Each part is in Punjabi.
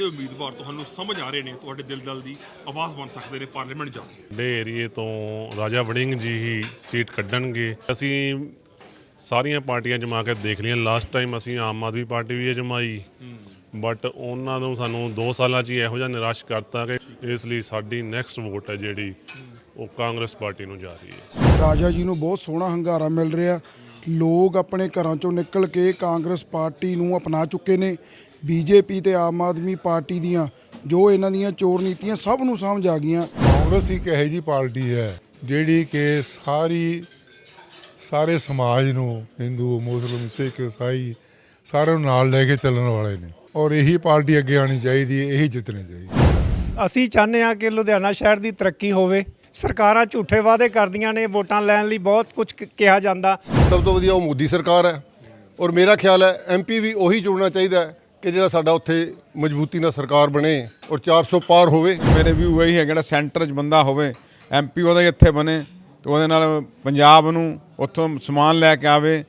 ਕਿਹੜੇ ਉਮੀਦਵਾਰ ਤੁਹਾਨੂੰ ਸਮਝ ਆ ਰਹੇ ਨੇ ਤੁਹਾਡੇ ਦਿਲ ਦਲ ਦੀ ਆਵਾਜ਼ ਬਣ ਸਕਦੇ ਨੇ ਪਾਰਲੀਮੈਂਟ ਜਾ ਕੇ। ਸਾਡੇ ਏਰੀਏ ਤੋਂ ਰਾਜਾ ਵੜਿੰਗ ਜੀ ਹੀ ਸੀਟ ਕੱਢਣਗੇ। ਅਸੀਂ ਸਾਰੀਆਂ ਪਾਰਟੀਆਂ ਜਮਾ ਕੇ ਦੇਖ ਲਈਆਂ। ਲਾਸਟ ਟਾਈਮ ਅਸੀਂ Aam Aadmi party we ਜਮਾਈ। But ਉਹਨਾਂ ਨੂੰ ਸਾਨੂੰ 2 ਸਾਲਾਂ 'ਚ ਹੀ ਇਹੋ ਜਿਹਾ ਨਿਰਾਸ਼ ਕਰਤਾ ਕਿ ਇਸ ਲਈ ਸਾਡੀ ਨੈਕਸਟ ਵੋਟ ਹੈ ਜਿਹੜੀ ਉਹ ਕਾਂਗਰਸ ਪਾਰਟੀ ਨੂੰ ਜਾ ਰਹੀ ਹੈ। ਰਾਜਾ ਜੀ ਨੂੰ ਬਹੁਤ ਸੋਹਣਾ ਹੰਗਾਰਾ ਮਿਲ ਰਿਹਾ। ਲੋਕ ਆਪਣੇ ਘਰਾਂ ਚੋਂ ਨਿਕਲ ਕੇ ਕਾਂਗਰਸ ਪਾਰਟੀ ਨੂੰ ਅਪਣਾ ਚੁੱਕੇ ਨੇ। ਬੀਜੇਪੀ ਤੇ ਆਮ ਆਦਮੀ ਪਾਰਟੀ ਦੀਆਂ ਜੋ ਇਹਨਾਂ ਦੀਆਂ ਚੋਰ ਨੀਤੀਆਂ ਸਭ ਨੂੰ ਸਮਝ ਆ ਗਈਆਂ। ਕਾਂਗਰਸ ਇੱਕ ਇਹੋ ਜਿਹੀ ਪਾਰਟੀ ਹੈ ਜਿਹੜੀ ਕਿ ਸਾਰੀ ਸਾਰੇ ਸਮਾਜ ਨੂੰ ਹਿੰਦੂ ਮੁਸਲਿਮ ਸਿੱਖ ਈਸਾਈ ਸਾਰਿਆਂ ਨੂੰ ਨਾਲ ਲੈ ਕੇ ਚੱਲਣ ਵਾਲੇ ਨੇ। ਔਰ ਇਹੀ ਪਾਰਟੀ ਅੱਗੇ ਆਣੀ ਚਾਹੀਦੀ ਹੈ ਇਹੀ ਜਿੱਤਣੀ ਚਾਹੀਦੀ ਅਸੀਂ ਚਾਹੁੰਦੇ ਹਾਂ ਕਿ ਲੁਧਿਆਣਾ ਸ਼ਹਿਰ ਦੀ ਤਰੱਕੀ ਹੋਵੇ। ਸਰਕਾਰਾਂ ਝੂਠੇ ਵਾਅਦੇ ਕਰਦੀਆਂ ਨੇ ਵੋਟਾਂ ਲੈਣ ਲਈ ਬਹੁਤ ਕੁਝ ਕਿਹਾ ਜਾਂਦਾ। ਸਭ ਤੋਂ ਵਧੀਆ ਉਹ ਮੋਦੀ ਸਰਕਾਰ ਹੈ। ਔਰ ਮੇਰਾ ਖਿਆਲ ਹੈ ਐਮਪੀ ਵੀ ਉਹੀ ਚੁਣਨਾ ਚਾਹੀਦਾ ਹੈ ਕਿ ਜਿਹੜਾ ਸਾਡਾ ਉੱਥੇ ਮਜ਼ਬੂਤੀ ਨਾਲ ਸਰਕਾਰ ਬਣੇ ਔਰ 400 ਪਾਰ ਹੋਵੇ। ਮੇਰੇ ਵੀ ਉਹੀ ਹੈ ਜਿਹੜਾ ਸੈਂਟਰ 'ਚ ਬੰਦਾ ਹੋਵੇ ਐਮਪੀ ਉਹਦਾ ਹੀ ਇੱਥੇ ਬਣੇ ਤੇ ਉਹਦੇ ਨਾਲ ਪੰਜਾਬ ਨੂੰ ਉੱਥੋਂ ਸਮਾਨ ਲੈ ਕੇ ਆਵੇ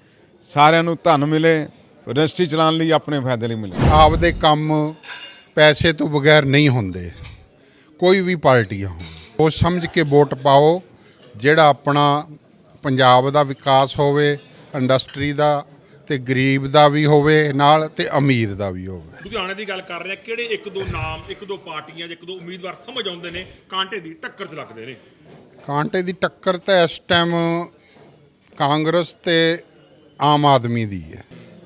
ਸਾਰਿਆਂ ਨੂੰ ਧਨ ਮਿਲੇ ਰਜਿਸਟਰੀ ਚਲਾਉਣ ਲਈ ਆਪਣੇ ਫਾਇਦੇ ਲਈ ਮਿਲੇ। ਆਪਦੇ ਕੰਮ ਪੈਸੇ ਤੋਂ ਬਗੈਰ ਨਹੀਂ ਹੁੰਦੇ। ਕੋਈ ਵੀ ਪਾਰਟੀਆਂ ਹੋਣ। ਉਹ ਸਮਝ ਕੇ ਵੋਟ ਪਾਓ ਜਿਹੜਾ ਆਪਣਾ ਪੰਜਾਬ ਦਾ ਵਿਕਾਸ ਹੋਵੇ ਇੰਡਸਟਰੀ ਦਾ ਤੇ ਗਰੀਬ ਦਾ ਵੀ ਹੋਵੇ ਨਾਲ ਤੇ ਅਮੀਰ ਦਾ ਵੀ ਹੋਵੇ। ਲੁਧਿਆਣੇ ਦੀ ਗੱਲ ਕਰ ਰਹੇ ਆ ਕਿਹੜੇ ਇੱਕ ਦੋ ਨਾਮ ਇੱਕ ਦੋ ਪਾਰਟੀਆਂ ਜਾਂ ਇੱਕ ਦੋ ਉਮੀਦਵਾਰ ਸਮਝ ਆਉਂਦੇ ਨੇ ਕਾਂਟੇ ਦੀ ਟੱਕਰ 'ਚ ਲੱਗਦੇ ਨੇ? ਕਾਂਟੇ ਦੀ ਟੱਕਰ ਤਾਂ ਇਸ ਟਾਈਮ ਕਾਂਗਰਸ ਤੇ ਆਮ ਆਦਮੀ ਦੀ ਹੈ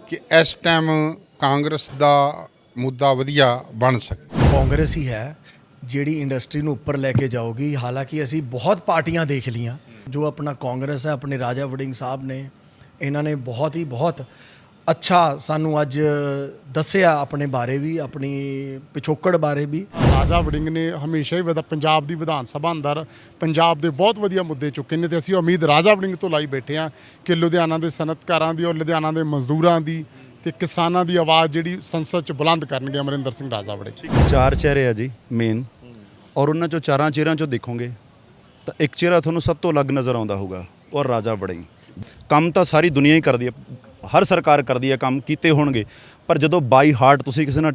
ਕਿ ਇਸ ਟਾਈਮ ਕਾਂਗਰਸ ਦਾ ਮੁੱਦਾ ਵਧੀਆ ਬਣ ਸਕਦਾ ਕਾਂਗਰਸ ਹੀ ਹੈ ਜਿਹੜੀ ਇੰਡਸਟਰੀ ਨੂੰ ਉੱਪਰ ਲੈ ਕੇ ਜਾਊਗੀ। ਹਾਲਾਂਕਿ ਅਸੀਂ ਬਹੁਤ ਪਾਰਟੀਆਂ ਦੇਖ ਲੀਆਂ ਜੋ ਆਪਣਾ ਕਾਂਗਰਸ ਹੈ ਆਪਣੇ ਰਾਜਾ ਵੜਿੰਗ ਸਾਹਿਬ ਨੇ ਇਹਨਾਂ ਨੇ ਬਹੁਤ ਹੀ ਬਹੁਤ ਅੱਛਾ ਸਾਨੂੰ ਅੱਜ ਦੱਸਿਆ ਆਪਣੇ ਬਾਰੇ ਵੀ ਆਪਣੀ ਪਿਛੋਕੜ ਬਾਰੇ ਵੀ। ਰਾਜਾ ਵੜਿੰਗ ਨੇ ਹਮੇਸ਼ਾ ਹੀ ਵਧਾ ਪੰਜਾਬ ਦੀ ਵਿਧਾਨ ਸਭਾ ਅੰਦਰ ਪੰਜਾਬ ਦੇ ਬਹੁਤ ਵਧੀਆ ਮੁੱਦੇ ਚੁੱਕੇ ਨੇ ਤੇ ਅਸੀਂ ਉਮੀਦ ਰਾਜਾ ਵੜਿੰਗ ਤੋਂ ਲਾਈ ਬੈਠੇ ਹਾਂ ਕਿ ਲੁਧਿਆਣਾ ਦੇ ਸਨਅਤਕਾਰਾਂ ਦੀ ਔਰ ਲੁਧਿਆਣਾ ਦੇ ਮਜ਼ਦੂਰਾਂ ਦੀ ਤੇ ਕਿਸਾਨਾਂ ਦੀ ਆਵਾਜ਼ ਜਿਹੜੀ ਸੰਸਦ 'ਚ ਬੁਲੰਦ ਕਰਨਗੇ ਅਮਰਿੰਦਰ ਸਿੰਘ ਰਾਜਾ ਵੜਿੰਗ। ਚਾਰ ਚਿਹਰੇ ਆ ਜੀ ਮੇਨ ਔਰ ਉਹਨਾਂ ਚੋਂ ਚਾਰਾਂ ਚਿਹਰਿਆਂ ਚੋਂ ਦੇਖੋਗੇ ਤਾਂ ਇੱਕ ਚਿਹਰਾ ਤੁਹਾਨੂੰ ਸਭ ਤੋਂ ਅਲੱਗ ਨਜ਼ਰ ਆਉਂਦਾ ਹੋਊਗਾ ਔਰ ਰਾਜਾ ਵੜਿੰਗ। ਕੰਮ ਤਾਂ ਸਾਰੀ ਦੁਨੀਆ ਹੀ ਕਰਦੀ ਹੈ, ਹਰ ਸਰਕਾਰ ਕਰਦੀ ਹੈ ਕੰਮ, ਕੀਤੇ ਹੋਣਗੇ, ਪਰ ਜਦੋਂ ਬਾਈ ਹਾਰਟ ਤੁਸੀਂ ਕਿਸੇ ਨਾਲ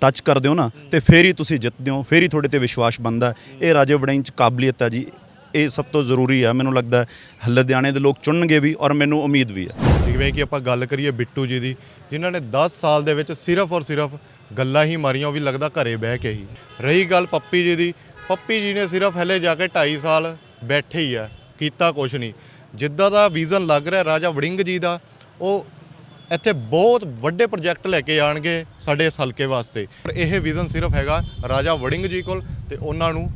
ਟੱਚ ਕਰਦੇ ਹੋ ਨਾ, ਤੇ ਫੇਰ ਹੀ ਤੁਸੀਂ ਜਿੱਤਦੇ ਹੋ, ਫੇਰ ਹੀ ਤੁਹਾਡੇ ਤੇ ਵਿਸ਼ਵਾਸ ਬਣਦਾ ਇਹ ਰਾਜੇ ਵੜਿੰਗ ਚ ਕਾਬਲੀਅਤ ਹੈ ਜੀ, ਇਹ ਸਭ ਤੋਂ ਜ਼ਰੂਰੀ ਹੈ, ਮੈਨੂੰ ਲੱਗਦਾ ਲੁਧਿਆਣੇ ਦੇ ਲੋਕ ਚੁਣਨਗੇ ਵੀ ਔਰ ਮੈਨੂੰ ਉਮੀਦ ਵੀ ਹੈ। ਜਿਵੇਂ ਕਿ ਆਪਾਂ ਗੱਲ ਕਰੀਏ ਬਿੱਟੂ ਜੀ ਦੀ, ਜਿਨ੍ਹਾਂ ਨੇ 10 ਸਾਲ ਦੇ ਵਿੱਚ ਸਿਰਫ ਔਰ ਸਿਰਫ ਗੱਲਾਂ ਹੀ ਮਾਰੀਆਂ, ਉਹ ਵੀ ਲੱਗਦਾ ਘਰੇ ਬਹਿ ਕੇ ਹੀ। ਰਹੀ ਗੱਲ ਪੱਪੀ ਜੀ ਦੀ, ਪੱਪੀ ਜੀ ਨੇ ਸਿਰਫ ਹਲੇ ਜਾ ਕੇ 2.5 ਸਾਲ ਬੈਠੇ ਹੀ ਆ ਕੀਤਾ ਕੁਝ ਨਹੀਂ। ਜਿੱਦਾਂ ਦਾ ਵਿਜ਼ਨ ਲੱਗ ਰਿਹਾ ਰਾਜਾ ਵੜਿੰਗ ਜੀ ਦਾ ਉਹ ਇੱਥੇ ਬਹੁਤ ਵੱਡੇ ਪ੍ਰੋਜੈਕਟ ਲੈ ਕੇ ਆਣਗੇ ਸਾਡੇ ਇਸ ਹਲਕੇ ਵਾਸਤੇ। ਪਰ ਇਹ ਵਿਜ਼ਨ ਸਿਰਫ ਹੈਗਾ ਰਾਜਾ ਵੜਿੰਗ ਜੀ ਕੋਲ ਤੇ ਉਹਨਾਂ ਨੂੰ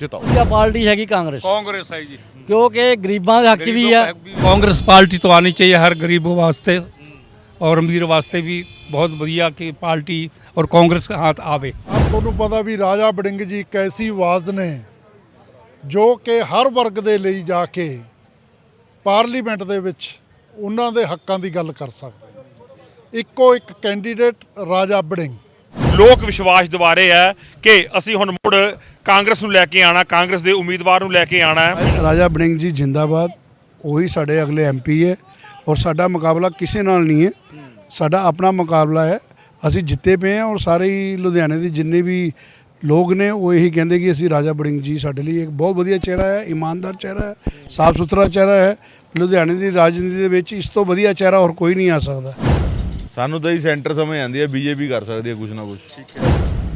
ਜਿਤਾਓ। ਇਹ ਪਾਰਟੀ ਹੈਗੀ ਕਾਂਗਰਸ? ਕਾਂਗਰਸ ਹੈ ਜੀ। ਕਿਉਂਕਿ ਗਰੀਬਾਂ ਦੇ ਹੱਕ 'ਚ ਵੀ ਹੈ ਕਾਂਗਰਸ ਪਾਰਟੀ ਤੋਂ ਆਣੀ ਚਾਹੀਏ ਹਰ ਗਰੀਬ ਵਾਸਤੇ ਔਰ ਅਮੀਰ ਵਾਸਤੇ ਵੀ ਬਹੁਤ ਵਧੀਆ ਕਿ ਪਾਰਟੀ ਔਰ ਕਾਂਗਰਸ ਹਾथ ਆਵੇ। ਆਪ ਤੁਹਾਨੂੰ ਪਤਾ ਵੀ ਰਾਜਾ ਵੜਿੰਗ ਜੀ ਇੱਕ ਐਸੀ ਆਵਾਜ਼ ਨੇ ਜੋ ਕਿ ਹਰ ਵਰਗ ਦੇ ਲਈ ਜਾ ਕੇ ਪਾਰਲੀਮੈਂਟ ਦੇ ਵਿੱਚ ਉਹਨਾਂ ਦੇ ਹੱਕਾਂ ਦੀ ਗੱਲ ਕਰ ਸਕਦੇ ਨੇ। ਇੱਕੋ ਇੱਕ ਕੈਂਡੀਡੇਟ ਰਾਜਾ ਵੜਿੰਗ ਲੋਕ ਵਿਸ਼ਵਾਸ ਦਿਵਾਰੇ ਹੈ ਕਿ ਅਸੀਂ ਹੁਣ ਮੁੜ ਕਾਂਗਰਸ ਨੂੰ ਲੈ ਕੇ ਆਣਾ ਕਾਂਗਰਸ ਦੇ ਉਮੀਦਵਾਰ ਨੂੰ ਲੈ ਕੇ ਆਣਾ ਹੈ। ਰਾਜਾ ਬੜਿੰਗ ਜੀ ਜਿੰਦਾਬਾਦ ਉਹੀ ਸਾਡੇ ਅਗਲੇ ਐਮਪੀ ਹੈ ਔਰ ਸਾਡਾ ਮੁਕਾਬਲਾ ਕਿਸੇ ਨਾਲ ਨਹੀਂ ਹੈ। ਸਾਡਾ ਆਪਣਾ ਮੁਕਾਬਲਾ ਹੈ ਅਸੀਂ ਜਿੱਤੇ ਪਏ ਹਾਂ ਔਰ ਸਾਰੇ ਹੀ ਲੁਧਿਆਣੇ ਦੇ ਜਿੰਨੇ ਵੀ ਲੋਕ ਨੇ ਉਹ ਇਹੀ ਕਹਿੰਦੇ ਕਿ ਅਸੀਂ ਰਾਜਾ ਬੜਿੰਗ ਜੀ ਸਾਡੇ ਲਈ ਇੱਕ ਬਹੁਤ ਵਧੀਆ ਚਿਹਰਾ ਹੈ ਇਮਾਨਦਾਰ ਚਿਹਰਾ ਹੈ ਸਾਫ਼ ਸੁਥਰਾ ਚਿਹਰਾ ਹੈ। ਲੁਧਿਆਣੇ ਦੀ ਰਾਜਨੀਤੀ ਦੇ ਵਿੱਚ ਇਸ ਤੋਂ ਵਧੀਆ ਚਿਹਰਾ ਹੋਰ ਕੋਈ ਨਹੀਂ ਆ ਸਕਦਾ। ਸਾਨੂੰ ਤਾਂ ਹੀ ਸੈਂਟਰ ਸਮਝ ਆਉਂਦੀ ਹੈ ਬੀਜੇਪੀ ਕਰ ਸਕਦੀ ਹੈ ਕੁਝ ਨਾ ਕੁਝ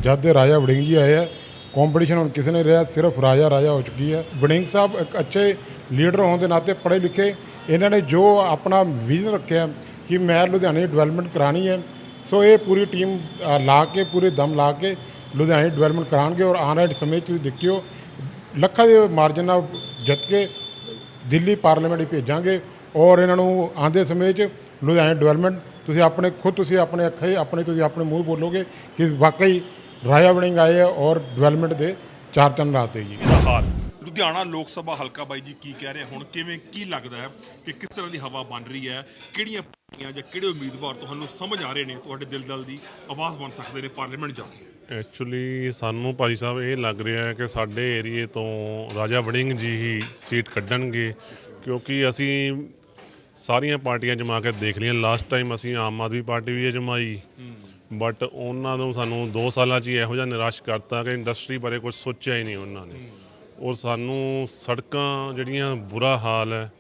ਜਦ ਦੇ ਰਾਜਾ ਵੜਿੰਗ ਜੀ ਆਏ ਆ ਕੰਪੀਟੀਸ਼ਨ ਹੁਣ ਕਿਸੇ ਨੇ ਰਿਹਾ ਸਿਰਫ ਰਾਜਾ ਰਾਜਾ ਹੋ ਚੁੱਕੀ ਹੈ। ਵੜਿੰਗ ਸਾਹਿਬ ਇੱਕ ਅੱਛੇ ਲੀਡਰ ਹੋਣ ਦੇ ਨਾਤੇ ਪੜ੍ਹੇ ਲਿਖੇ ਇਹਨਾਂ ਨੇ ਜੋ ਆਪਣਾ ਵਿਜ਼ਨ ਰੱਖਿਆ ਕਿ ਮੈਂ ਲੁਧਿਆਣੇ ਡਿਵੈਲਪਮੈਂਟ ਕਰਾਣੀ ਹੈ। ਸੋ ਇਹ ਪੂਰੀ ਟੀਮ ਲਾ ਕੇ ਪੂਰੇ ਦਮ ਲਾ ਕੇ ਲੁਧਿਆਣੇ ਡਿਵੈਲਪਮੈਂਟ ਕਰਾਉਣਗੇ ਔਰ ਆਉਣ ਵਾਲੇ ਸਮੇਂ 'ਚ ਤੁਸੀਂ ਦੇਖਿਓ, ਲੱਖਾਂ ਦੇ ਮਾਰਜਨ ਨਾਲ ਜਿੱਤ ਕੇ ਦਿੱਲੀ ਪਾਰਲੀਮੈਂਟ 'ਚ ਭੇਜਾਂਗੇ ਔਰ ਇਹਨਾਂ ਨੂੰ ਆਂਦੇ ਸਮੇਂ 'ਚ ਲੁਧਿਆਣੇ ਡਿਵੈਲਪਮੈਂਟ, ਤੁਸੀਂ ਆਪਣੇ, ਖੁਦ ਤੁਸੀਂ ਆਪਣੇ ਅੱਖੇ ਆਪਣੇ ਤੁਸੀਂ ਆਪਣੇ ਮੂੰਹ ਬੋਲੋਗੇ ਕਿ ਵਾਕਈ ਰਾਜਾ ਵੜਿੰਗ ਆਏ ਹੈ ਔਰ ਡਿਵੈਲਪਮੈਂਟ ਦੇ ਚਾਰ ਚੰਨ ਲਾਤੇ ਜੀ। ਹਾਲ ਲੁਧਿਆਣਾ ਲੋਕ ਸਭਾ ਹਲਕਾ ਬਾਈ ਜੀ ਕੀ ਕਹਿ ਰਹੇ ਹੁਣ, ਕਿਵੇਂ, ਕੀ ਲੱਗਦਾ ਹੈ ਕਿ ਕਿਸ ਤਰ੍ਹਾਂ ਦੀ ਹਵਾ ਬਣ ਰਹੀ ਹੈ, ਕਿਹੜੀਆਂ ਪਾਰਟੀਆਂ ਜਾਂ ਕਿਹੜੇ ਉਮੀਦਵਾਰ ਤੁਹਾਨੂੰ ਸਮਝ ਆ ਰਹੇ ਨੇ, ਤੁਹਾਡੇ ਦਿਲ ਦਲ ਦੀ ਆਵਾਜ਼ ਬਣ ਸਕਦੇ ਨੇ ਪਾਰਲੀਮੈਂਟ ਜਾ ਕੇ? ਐਕਚੁਅਲੀ ਸਾਨੂੰ ਭਾਈ ਸਾਹਿਬ ਇਹ ਲੱਗ ਰਿਹਾ ਹੈ ਕਿ ਸਾਡੇ ਏਰੀਏ ਤੋਂ ਰਾਜਾ ਵੜਿੰਗ ਜੀ ਹੀ ਸੀਟ ਕੱਢਣਗੇ, ਕਿਉਂਕਿ ਅਸੀਂ ਸਾਰੀਆਂ ਪਾਰਟੀਆਂ ਜਮਾ ਕੇ ਦੇਖ ਲਈਆਂ। ਲਾਸਟ ਟਾਈਮ ਅਸੀਂ Aam Aadmi party we ਜਮਾਈ। But ਉਹਨਾਂ ਨੂੰ ਸਾਨੂੰ 2 ਸਾਲਾਂ 'ਚ ਹੀ ਇਹੋ ਜਿਹਾ ਨਿਰਾਸ਼ ਕਰਤਾ ਕਿ ਇੰਡਸਟਰੀ ਬਾਰੇ ਕੁਝ ਸੋਚਿਆ ਹੀ ਨਹੀਂ ਉਹਨਾਂ ਨੇ। ਔਰ ਸਾਨੂੰ ਸੜਕਾਂ ਜਿਹੜੀਆਂ ਬੁਰਾ ਹਾਲ ਹੈ,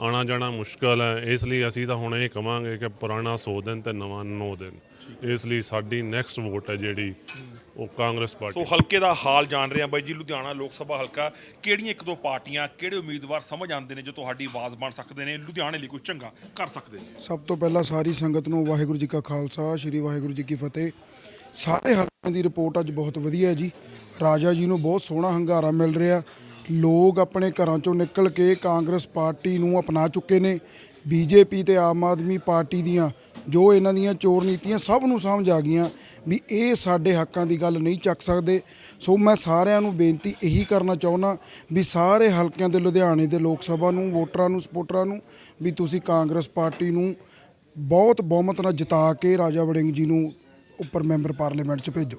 ਆਣਾ ਜਾਣਾ ਮੁਸ਼ਕਲ ਹੈ, ਇਸ ਲਈ ਅਸੀਂ ਤਾਂ ਹੁਣ ਇਹ ਕਵਾਂਗੇ ਕਿ ਪੁਰਾਣਾ 100 ਦਿਨ ਤੇ ਨਵਾਂ 9 ਦਿਨ। ਇਸ ਲਈ ਸਾਡੀ ਨੈਕਸਟ ਵੋਟ ਹੈ ਜਿਹੜੀ ਉਹ ਕਾਂਗਰਸ ਪਾਰਟੀ ਸੋ ਹਲਕੇ ਦਾ ਹਾਲ ਜਾਣ ਰਹੇ ਹਾਂ ਬਾਈ ਜੀ ਲੁਧਿਆਣਾ ਲੋਕ ਸਭਾ ਹਲਕਾ। ਕਿਹੜੀਆਂ ਇੱਕ ਦੋ ਪਾਰਟੀਆਂ ਕਿਹੜੇ ਉਮੀਦਵਾਰ ਸਮਝ ਆਉਂਦੇ ਨੇ ਜੋ ਤੁਹਾਡੀ ਆਵਾਜ਼ ਬਣ ਸਕਦੇ ਨੇ? ਲੁਧਿਆਣੇ ਲਈ ਕੁਝ ਚੰਗਾ ਕਰ ਸਕਦੇ ਨੇ? ਸਭ ਤੋਂ ਪਹਿਲਾਂ ਸਾਰੀ ਸੰਗਤ ਨੂੰ ਵਾਹਿਗੁਰੂ ਜੀ ਕਾ ਖਾਲਸਾ ਸ੍ਰੀ ਵਾਹਿਗੁਰੂ ਜੀ ਕੀ ਫਤਿਹ। ਸਾਰੇ ਹਲਕਿਆਂ ਦੀ ਰਿਪੋਰਟ ਅੱਜ ਬਹੁਤ ਵਧੀਆ ਹੈ ਜੀ। ਰਾਜਾ ਜੀ ਨੂੰ ਬਹੁਤ ਸੋਹਣਾ ਹੰਗਾਰਾ ਮਿਲ ਰਿਹਾ। ਲੋਕ ਆਪਣੇ ਘਰਾਂ ਚੋਂ ਨਿਕਲ ਕੇ ਕਾਂਗਰਸ ਪਾਰਟੀ ਨੂੰ ਅਪਣਾ ਚੁੱਕੇ ਨੇ। ਬੀਜੇਪੀ ਤੇ ਆਮ ਆਦਮੀ ਪਾਰਟੀ ਦੀਆਂ ਜੋ ਇਹਨਾਂ ਦੀਆਂ ਚੋਰ ਨੀਤੀਆਂ ਸਭ ਨੂੰ ਸਮਝ ਆ ਗਈਆਂ ਵੀ ਇਹ ਸਾਡੇ ਹੱਕਾਂ ਦੀ ਗੱਲ ਨਹੀਂ ਚੱਕ ਸਕਦੇ। ਸੋ ਮੈਂ ਸਾਰਿਆਂ ਨੂੰ ਬੇਨਤੀ ਇਹੀ ਕਰਨਾ ਚਾਹੁੰਦਾ ਵੀ ਸਾਰੇ ਹਲਕਿਆਂ ਦੇ, ਲੁਧਿਆਣੇ ਦੇ ਲੋਕ ਸਭਾ ਨੂੰ, ਵੋਟਰਾਂ ਨੂੰ ਸਪੋਰਟਰਾਂ ਨੂੰ ਵੀ ਤੁਸੀਂ ਕਾਂਗਰਸ ਪਾਰਟੀ ਨੂੰ ਬਹੁਤ ਬਹੁਮਤ ਨਾਲ ਜਿਤਾ ਕੇ ਰਾਜਾ ਵੜਿੰਗ ਜੀ ਨੂੰ ਉੱਪਰ ਮੈਂਬਰ ਪਾਰਲੀਮੈਂਟ 'ਚ ਭੇਜੋ।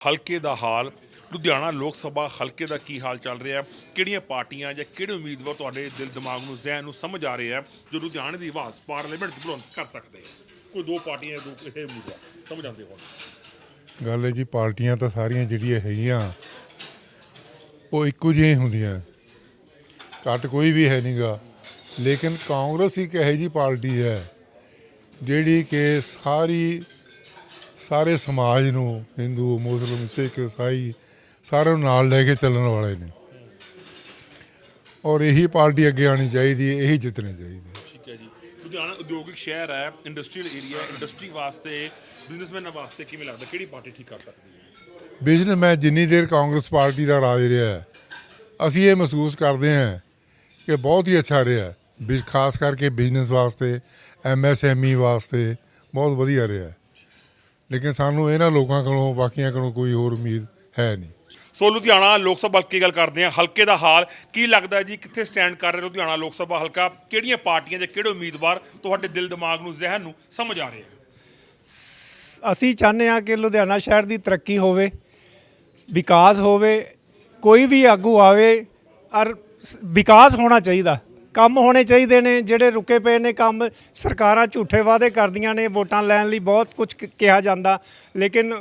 ਹਲਕੇ ਦਾ ਹਾਲ ਲੁਧਿਆਣਾ ਲੋਕ ਸਭਾ ਹਲਕੇ ਦਾ ਕੀ ਹਾਲ ਚੱਲ ਰਿਹਾ ਕਿਹੜੀਆਂ ਪਾਰਟੀਆਂ ਜਾਂ ਕਿਹੜੇ ਉਮੀਦਵਾਰ ਤੁਹਾਡੇ ਦਿਲ ਦਿਮਾਗ ਨੂੰ, ਜ਼ਹਿਨ ਨੂੰ ਸਮਝ ਆ ਰਹੇ ਆ ਜੋ ਲੁਧਿਆਣੇ ਦੀ ਆਵਾਜ਼ ਪਾਰਲੀਮੈਂਟ 'ਚ ਬੁਲੰਦ ਕਰ ਸਕਦੇ ਆ ਕੋਈ ਦੋ ਪਾਰਟੀਆਂ ਦੋ ਇਹ ਉਮੀਦਵਾਰ, ਸਮਝ ਆਉਂਦੇ ਹੋਣ ਗੱਲ ਹੈ ਜੀ, ਪਾਰਟੀਆਂ ਤਾਂ ਸਾਰੀਆਂ ਜਿਹੜੀਆਂ ਹੈਗੀਆਂ, ਉਹ ਇੱਕੋ ਜਿਹੀਆਂ ਹੁੰਦੀਆਂ। ਘੱਟ ਕੋਈ ਵੀ ਹੈ ਨਹੀਂਗਾ ਲੇਕਿਨ ਕਾਂਗਰਸ ਇੱਕ ਇਹੋ ਜਿਹੀ ਪਾਰਟੀ ਹੈ, ਜਿਹੜੀ ਕਿ ਸਾਰੀ, ਸਾਰੇ ਸਮਾਜ ਨੂੰ, ਹਿੰਦੂ, ਮੁਸਲਮ, ਸਿੱਖ, ਈਸਾਈ ਸਾਰਿਆਂ ਨੂੰ ਨਾਲ ਲੈ ਕੇ ਚੱਲਣ ਵਾਲੇ ਨੇ। ਔਰ ਇਹੀ ਪਾਰਟੀ ਅੱਗੇ ਆਣੀ ਚਾਹੀਦੀ ਹੈ ਇਹੀ ਜਿੱਤਣੀ ਚਾਹੀਦੀ ਹੈ। ਠੀਕ ਹੈ ਜੀ। ਲੁਧਿਆਣਾ ਉਦਯੋਗਿਕ ਸ਼ਹਿਰ ਹੈ ਇੰਡਸਟਰੀਅਲ ਏਰੀਆ ਇੰਡਸਟਰੀ ਵਾਸਤੇ ਬਿਜ਼ਨਸਮੈਨਾਂ ਵਾਸਤੇ ਕਿਵੇਂ ਲੱਗਦਾ? ਕਿਹੜੀ ਪਾਰਟੀ ਠੀਕ ਕਰ ਸਕਦੀ ਹੈ? ਬਿਜ਼ਨਸਮੈਨ ਜਿੰਨੀ ਦੇਰ ਕਾਂਗਰਸ ਪਾਰਟੀ ਦਾ ਰਾਜ ਰਿਹਾ ਹੈ, ਅਸੀਂ ਇਹ ਮਹਿਸੂਸ ਕਰਦੇ ਹਾਂ ਕਿ ਬਹੁਤ ਹੀ ਅੱਛਾ ਰਿਹਾ ਖਾਸ ਕਰਕੇ ਬਿਜ਼ਨਸ ਵਾਸਤੇ ਐਮਐਸਐਮਈ ਵਾਸਤੇ ਬਹੁਤ ਵਧੀਆ ਰਿਹਾ ਹੈ। ਲੇਕਿਨ ਸਾਨੂੰ ਇਹਨਾਂ ਲੋਕਾਂ ਕੋਲੋਂ ਬਾਕੀਆਂ ਕੋਲੋਂ ਕੋਈ ਹੋਰ ਉਮੀਦ ਹੈ ਨਹੀਂ। ਸੋ ਲੁਧਿਆਣਾ ਲੋਕ ਸਭਾ ਹਲਕੇ ਗੱਲ ਕਰਦੇ ਹਾਂ। ਹਲਕੇ ਦਾ ਹਾਲ ਕੀ ਲੱਗਦਾ ਜੀ? ਕਿੱਥੇ ਸਟੈਂਡ ਕਰ ਰਹੇ ਲੁਧਿਆਣਾ ਲੋਕ ਸਭਾ ਹਲਕਾ? ਕਿਹੜੀਆਂ ਪਾਰਟੀਆਂ ਜਾਂ ਕਿਹੜੇ ਉਮੀਦਵਾਰ ਤੁਹਾਡੇ ਦਿਲ ਦਿਮਾਗ ਨੂੰ, ਜ਼ਹਿਨ ਨੂੰ ਸਮਝ ਆ ਰਹੇ ਆ ਅਸੀਂ ਚਾਹੁੰਦੇ ਹਾਂ ਕਿ ਲੁਧਿਆਣਾ ਸ਼ਹਿਰ ਦੀ ਤਰੱਕੀ ਹੋਵੇ, ਵਿਕਾਸ ਹੋਵੇ, ਕੋਈ ਵੀ ਆਗੂ ਆਵੇ, ਔਰ ਵਿਕਾਸ ਹੋਣਾ ਚਾਹੀਦਾ। ਕੰਮ ਹੋਣੇ ਚਾਹੀਦੇ ਨੇ, ਜਿਹੜੇ ਰੁਕੇ ਪਏ ਨੇ ਕੰਮ, ਸਰਕਾਰਾਂ ਝੂਠੇ ਵਾਅਦੇ ਕਰਦੀਆਂ ਨੇ, ਵੋਟਾਂ ਲੈਣ ਲਈ ਬਹੁਤ ਕੁਝ ਕਿਹਾ ਜਾਂਦਾ। ਲੇਕਿਨ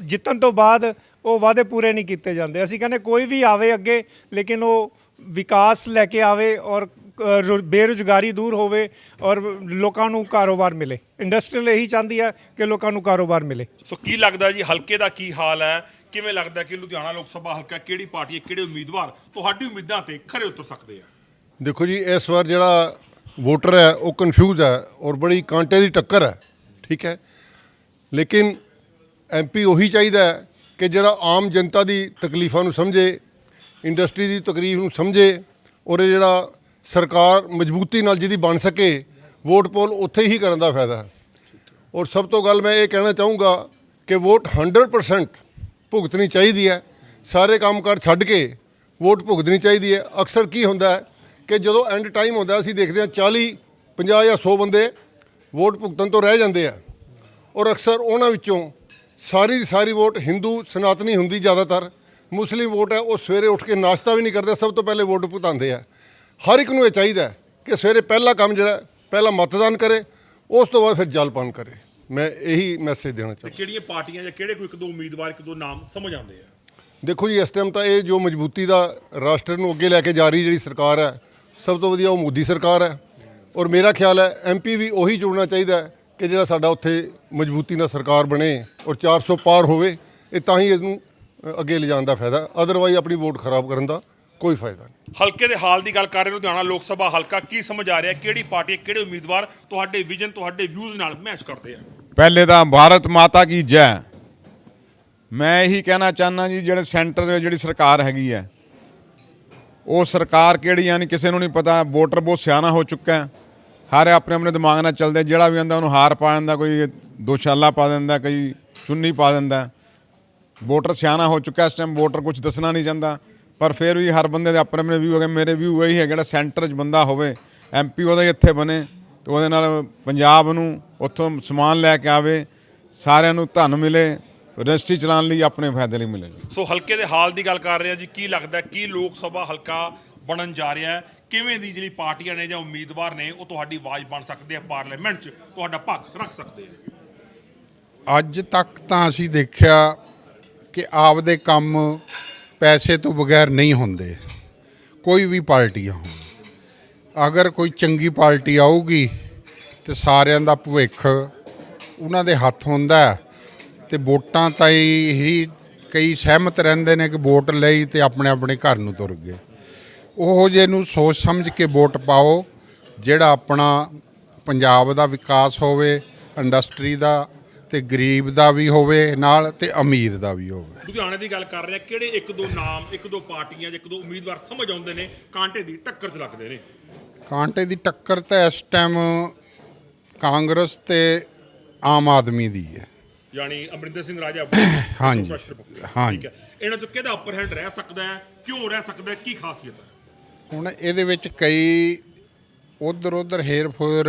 ਜਿੱਤਣ ਤੋਂ ਬਾਅਦ ਉਹ ਵਾਅਦੇ ਪੂਰੇ ਨਹੀਂ ਕੀਤੇ ਜਾਂਦੇ। ਅਸੀਂ ਕਹਿੰਦੇ ਕੋਈ ਵੀ ਆਵੇ ਅੱਗੇ ਲੇਕਿਨ ਉਹ ਵਿਕਾਸ ਲੈ ਕੇ ਆਵੇ ਔਰ ਬੇਰੁਜ਼ਗਾਰੀ ਦੂਰ ਹੋਵੇ ਔਰ ਲੋਕਾਂ ਨੂੰ ਕਾਰੋਬਾਰ ਮਿਲੇ। ਇੰਡਸਟਰੀਅਲ ਇਹੀ ਚਾਹੁੰਦੀ ਹੈ ਕਿ ਲੋਕਾਂ ਨੂੰ ਕਾਰੋਬਾਰ ਮਿਲੇ। ਸੋ ਕੀ ਲੱਗਦਾ ਜੀ ਹਲਕੇ ਦਾ ਕੀ ਹਾਲ ਹੈ? ਕਿਵੇਂ ਲੱਗਦਾ ਕਿ ਲੁਧਿਆਣਾ ਲੋਕ ਸਭਾ ਹਲਕਾ ਕਿਹੜੀ ਪਾਰਟੀ ਹੈ ਕਿਹੜੇ ਉਮੀਦਵਾਰ ਤੁਹਾਡੀ ਉਮੀਦਾਂ ਤੇ ਖਰੇ ਉਤਰ ਸਕਦੇ ਆ? ਦੇਖੋ ਜੀ ਇਸ ਵਾਰ ਜਿਹੜਾ ਵੋਟਰ ਹੈ ਉਹ ਕਨਫਿਊਜ਼ ਹੈ ਔਰ ਬੜੀ ਕਾਂਟੇ ਦੀ ਟੱਕਰ ਹੈ ਠੀਕ ਹੈ? ਲੇਕਿਨ ਐਮਪੀ ਉਹੀ ਚਾਹੀਦਾ ਹੈ ਕਿ ਜਿਹੜਾ ਆਮ ਜਨਤਾ ਦੀ ਤਕਲੀਫਾਂ ਨੂੰ ਸਮਝੇ, ਇੰਡਸਟਰੀ ਦੀ ਤਕਲੀਫ ਨੂੰ ਸਮਝੇ ਔਰ ਇਹ ਜਿਹੜਾ ਸਰਕਾਰ ਮਜ਼ਬੂਤੀ ਨਾਲ ਜਿਹਦੀ ਬਣ ਸਕੇ, ਵੋਟ ਪੋਲ ਉੱਥੇ ਹੀ ਕਰਨ ਦਾ ਫਾਇਦਾ ਹੈ। ਔਰ ਸਭ ਤੋਂ ਗੱਲ ਮੈਂ ਇਹ ਕਹਿਣਾ ਚਾਹੂੰਗਾ ਕਿ ਵੋਟ 100% ਭੁਗਤਣੀ ਚਾਹੀਦੀ ਹੈ। ਸਾਰੇ ਕੰਮਕਾਰ ਛੱਡ ਕੇ ਵੋਟ ਭੁਗਤਣੀ ਚਾਹੀਦੀ ਹੈ। ਅਕਸਰ ਕੀ ਹੁੰਦਾ ਹੈ ਕਿ ਜਦੋਂ ਐਂਡ ਟਾਈਮ ਹੁੰਦਾ ਅਸੀਂ ਦੇਖਦੇ ਹਾਂ 40 50 ਜਾਂ 100 ਬੰਦੇ ਵੋਟ ਭੁਗਤਣ ਤੋਂ ਰਹਿ ਜਾਂਦੇ ਆ। ਔਰ ਅਕਸਰ ਉਹਨਾਂ ਵਿੱਚੋਂ ਸਾਰੀ ਦੀ ਸਾਰੀ ਵੋਟ ਹਿੰਦੂ ਸਨਾਤਨੀ ਹੁੰਦੀ ਜ਼ਿਆਦਾਤਰ। ਮੁਸਲਿਮ ਵੋਟ ਹੈ ਉਹ ਸਵੇਰੇ ਉੱਠ ਕੇ ਨਾਸ਼ਤਾ ਵੀ ਨਹੀਂ ਕਰਦੇ ਸਭ ਤੋਂ ਪਹਿਲੇ ਵੋਟ ਭੁਗਤਾਉਂਦੇ ਆ। ਹਰ ਇੱਕ ਨੂੰ ਇਹ ਚਾਹੀਦਾ ਕਿ ਸਵੇਰੇ ਪਹਿਲਾ ਕੰਮ ਜਿਹੜਾ ਪਹਿਲਾ ਮਤਦਾਨ ਕਰੇ ਉਸ ਤੋਂ ਬਾਅਦ ਫਿਰ ਜਲਪਾਨ ਕਰੇ। ਮੈਂ ਇਹੀ ਮੈਸੇਜ ਦੇਣਾ ਚਾਹੁੰਦਾ। ਕਿਹੜੀਆਂ ਪਾਰਟੀਆਂ ਜਾਂ ਕਿਹੜੇ ਕੋਈ ਇੱਕ ਦੋ ਉਮੀਦਵਾਰ ਇੱਕ ਦੋ ਨਾਮ ਸਮਝ ਆਉਂਦੇ ਆ? ਦੇਖੋ ਜੀ ਇਸ ਟਾਈਮ ਤਾਂ ਇਹ ਜੋ ਮਜ਼ਬੂਤੀ ਦਾ ਰਾਸ਼ਟਰ ਨੂੰ ਅੱਗੇ ਲੈ ਕੇ ਜਾ ਰਹੀ ਜਿਹੜੀ ਸਰਕਾਰ ਹੈ ਸਭ ਤੋਂ ਵਧੀਆ ਉਹ ਮੋਦੀ ਸਰਕਾਰ ਹੈ। ਔਰ ਮੇਰਾ ਖਿਆਲ ਹੈ ਐਮਪੀ ਵੀ ਉਹੀ ਚੁਣਨਾ ਚਾਹੀਦਾ ਹੈ ਕਿ ਜਿਹੜਾ ਸਾਡਾ ਉੱਥੇ ਮਜ਼ਬੂਤੀ ਨਾਲ ਸਰਕਾਰ ਬਣੇ ਔਰ 400 ਪਾਰ ਹੋਵੇ ਇਹ ਤਾਂ ਹੀ ਇਹਨੂੰ ਅੱਗੇ ਲਿਜਾਣ ਦਾ ਫਾਇਦਾ। ਅਦਰਵਾਈਜ਼ ਆਪਣੀ ਵੋਟ ਖਰਾਬ ਕਰਨ ਦਾ ਕੋਈ ਫਾਇਦਾ ਨਹੀਂ। ਹਲਕੇ ਦੇ ਹਾਲ ਦੀ ਗੱਲ ਕਰ ਰਹੇ ਲੁਧਿਆਣਾ ਲੋਕ ਸਭਾ ਹਲਕਾ ਕੀ ਸਮਝ ਆ ਰਿਹਾ? ਕਿਹੜੀ ਪਾਰਟੀ ਕਿਹੜੇ ਉਮੀਦਵਾਰ ਤੁਹਾਡੇ ਵਿਜ਼ਨ ਤੁਹਾਡੇ ਵਿਊਜ਼ ਨਾਲ ਮੈਚ ਕਰਦੇ ਆ? ਪਹਿਲੇ ਤਾਂ ਭਾਰਤ ਮਾਤਾ ਕੀ ਜੈ। ਮੈਂ ਇਹੀ ਕਹਿਣਾ ਚਾਹਨਾ ਜੀ ਜਿਹੜੇ ਸੈਂਟਰ ਦੇ ਜਿਹੜੀ ਸਰਕਾਰ ਹੈਗੀ ਹੈ ਉਹ ਸਰਕਾਰ ਕਿਹੜੀ ਯਾਨੀ ਕਿਸੇ ਨੂੰ ਨਹੀਂ ਪਤਾ ਵੋਟਰ ਬਹੁਤ ਸਿਆਣਾ ਹੋ ਚੁੱਕਾ ਹੈ। ਹਰ ਆਪਣੇ ਆਪਣੇ ਦਿਮਾਗ ਨਾਲ ਚੱਲਦੇ ਜਿਹੜਾ ਵੀ ਆਂਦਾ ਉਹਨੂੰ ਹਾਰ ਪਾ ਦਿੰਦਾ, ਕੋਈ ਦੋਸ਼ਾਲਾ ਪਾ ਦਿੰਦਾ, ਕੋਈ ਚੁੰਨੀ ਪਾ ਦਿੰਦਾ। ਵੋਟਰ ਸਿਆਣਾ ਹੋ ਚੁੱਕਾ ਇਸ ਟਾਈਮ ਵੋਟਰ ਕੁਝ ਦੱਸਣਾ ਨਹੀਂ ਚਾਹੁੰਦਾ। ਪਰ ਫਿਰ ਵੀ ਹਰ ਬੰਦੇ ਦੇ ਆਪਣੇ ਆਪਣੇ ਵਿਊ ਹੈਗੇ, ਮੇਰੇ ਵਿਊ ਇਹੀ ਹੈ ਜਿਹੜਾ ਸੈਂਟਰ 'ਚ ਬੰਦਾ ਹੋਵੇ ਐਮਪੀ ਉਹਦਾ ਹੀ ਇੱਥੇ ਬਣੇ, ਤੇ ਉਹਦੇ ਨਾਲ ਪੰਜਾਬ ਨੂੰ ਉੱਥੋਂ ਸਮਾਨ ਲੈ ਕੇ ਆਵੇ, ਸਾਰਿਆਂ ਨੂੰ ਧਨ ਮਿਲੇ, ਰਜਿਸਟਰੀ ਚਲਾਉਣ ਲਈ ਆਪਣੇ ਫਾਇਦੇ ਲਈ ਮਿਲੇ। ਸੋ ਹਲਕੇ ਦੇ ਹਾਲ ਦੀ ਗੱਲ ਕਰ ਰਹੇ ਆ ਜੀ, ਕੀ ਲੱਗਦਾ ਕੀ ਲੋਕ ਸਭਾ ਹਲਕਾ ਬਣਨ ਜਾ ਰਿਹਾ ਹੈ? ਕਿਵੇਂ ਦੀ ਜਿਹੜੀ ਪਾਰਟੀਆਂ ਨੇ ਜਾਂ ਉਮੀਦਵਾਰ ਨੇ ਉਹ ਤੁਹਾਡੀ ਆਵਾਜ਼ ਬਣ ਸਕਦੇ ਆ ਪਾਰਲੀਮੈਂਟ 'ਚ? ਤੁਹਾਡਾ ਪੱਖ ਰੱਖ ਸਕਦੇ ਆ। ਅੱਜ ਤੱਕ ਤਾਂ ਅਸੀਂ ਦੇਖਿਆ ਕਿ ਆਪਦੇ ਕੰਮ ਪੈਸੇ ਤੋਂ ਬਗੈਰ ਨਹੀਂ ਹੁੰਦੇ। ਕੋਈ ਵੀ ਪਾਰਟੀਆਂ ਹੋਣ। ਅਗਰ ਕੋਈ ਚੰਗੀ ਪਾਰਟੀ ਆਊਗੀ ਤੇ ਸਾਰਿਆਂ ਦਾ ਭਵਿੱਖ ਉਹਨਾਂ ਦੇ ਹੱਥ ਹੁੰਦਾ ਹੈ ਤੇ ਵੋਟਾਂ ਤਾਈ ਹੀ ਕਈ ਸਹਿਮਤ ਰਹਿੰਦੇ ਨੇ ਕਿ ਵੋਟ ਲਈ ਤੇ ਆਪਣੇ ਆਪਣੇ ਘਰ ਨੂੰ ਤੁਰ ਗਏ। ਉਹ ਜੇ ਨੂੰ ਸੋਚ ਸਮਝ ਕੇ ਵੋਟ ਪਾਓ ਜਿਹੜਾ ਆਪਣਾ ਪੰਜਾਬ ਦਾ ਵਿਕਾਸ ਹੋਵੇ ਇੰਡਸਟਰੀ ਦਾ ਤੇ ਗਰੀਬ ਦਾ ਵੀ ਹੋਵੇ ਨਾਲ ਤੇ ਅਮੀਰ ਦਾ ਵੀ ਹੋਵੇ। ਲੁਧਿਆਣੇ ਦੀ ਗੱਲ ਕਰ ਰਹੇ ਆ ਕਿਹੜੇ ਇੱਕ ਦੋ ਨਾਮ ਇੱਕ ਦੋ ਪਾਰਟੀਆਂ ਜਾਂ ਇੱਕ ਦੋ ਉਮੀਦਵਾਰ ਸਮਝ ਆਉਂਦੇ ਨੇ ਕਾਂਟੇ ਦੀ ਟੱਕਰ 'ਚ ਲੱਗਦੇ ਨੇ? ਕਾਂਟੇ ਦੀ ਟੱਕਰ ਤਾਂ ਇਸ ਟਾਈਮ ਕਾਂਗਰਸ ਤੇ ਆਮ ਆਦਮੀ ਦੀ ਹੈ। ਯਾਨੀ ਅਮਰਿੰਦਰ ਸਿੰਘ ਰਾਜਾ ਹਾਂਜੀ, ਹਾਂਜੀ। ਇਹਨਾਂ 'ਚ ਕਿਹਦਾ ਅਪਰ ਹੈਂਡ ਰਹਿ ਸਕਦਾ ਹੈ ਕਿਉਂ ਰਹਿ ਸਕਦਾ ਹੈ ਕੀ ਖਾਸੀਅਤ ਹੈ? ਹੁਣ ਇਹਦੇ ਵਿੱਚ ਕਈ ਉਧਰ ਉਧਰ ਹੇਰ ਫੇਰ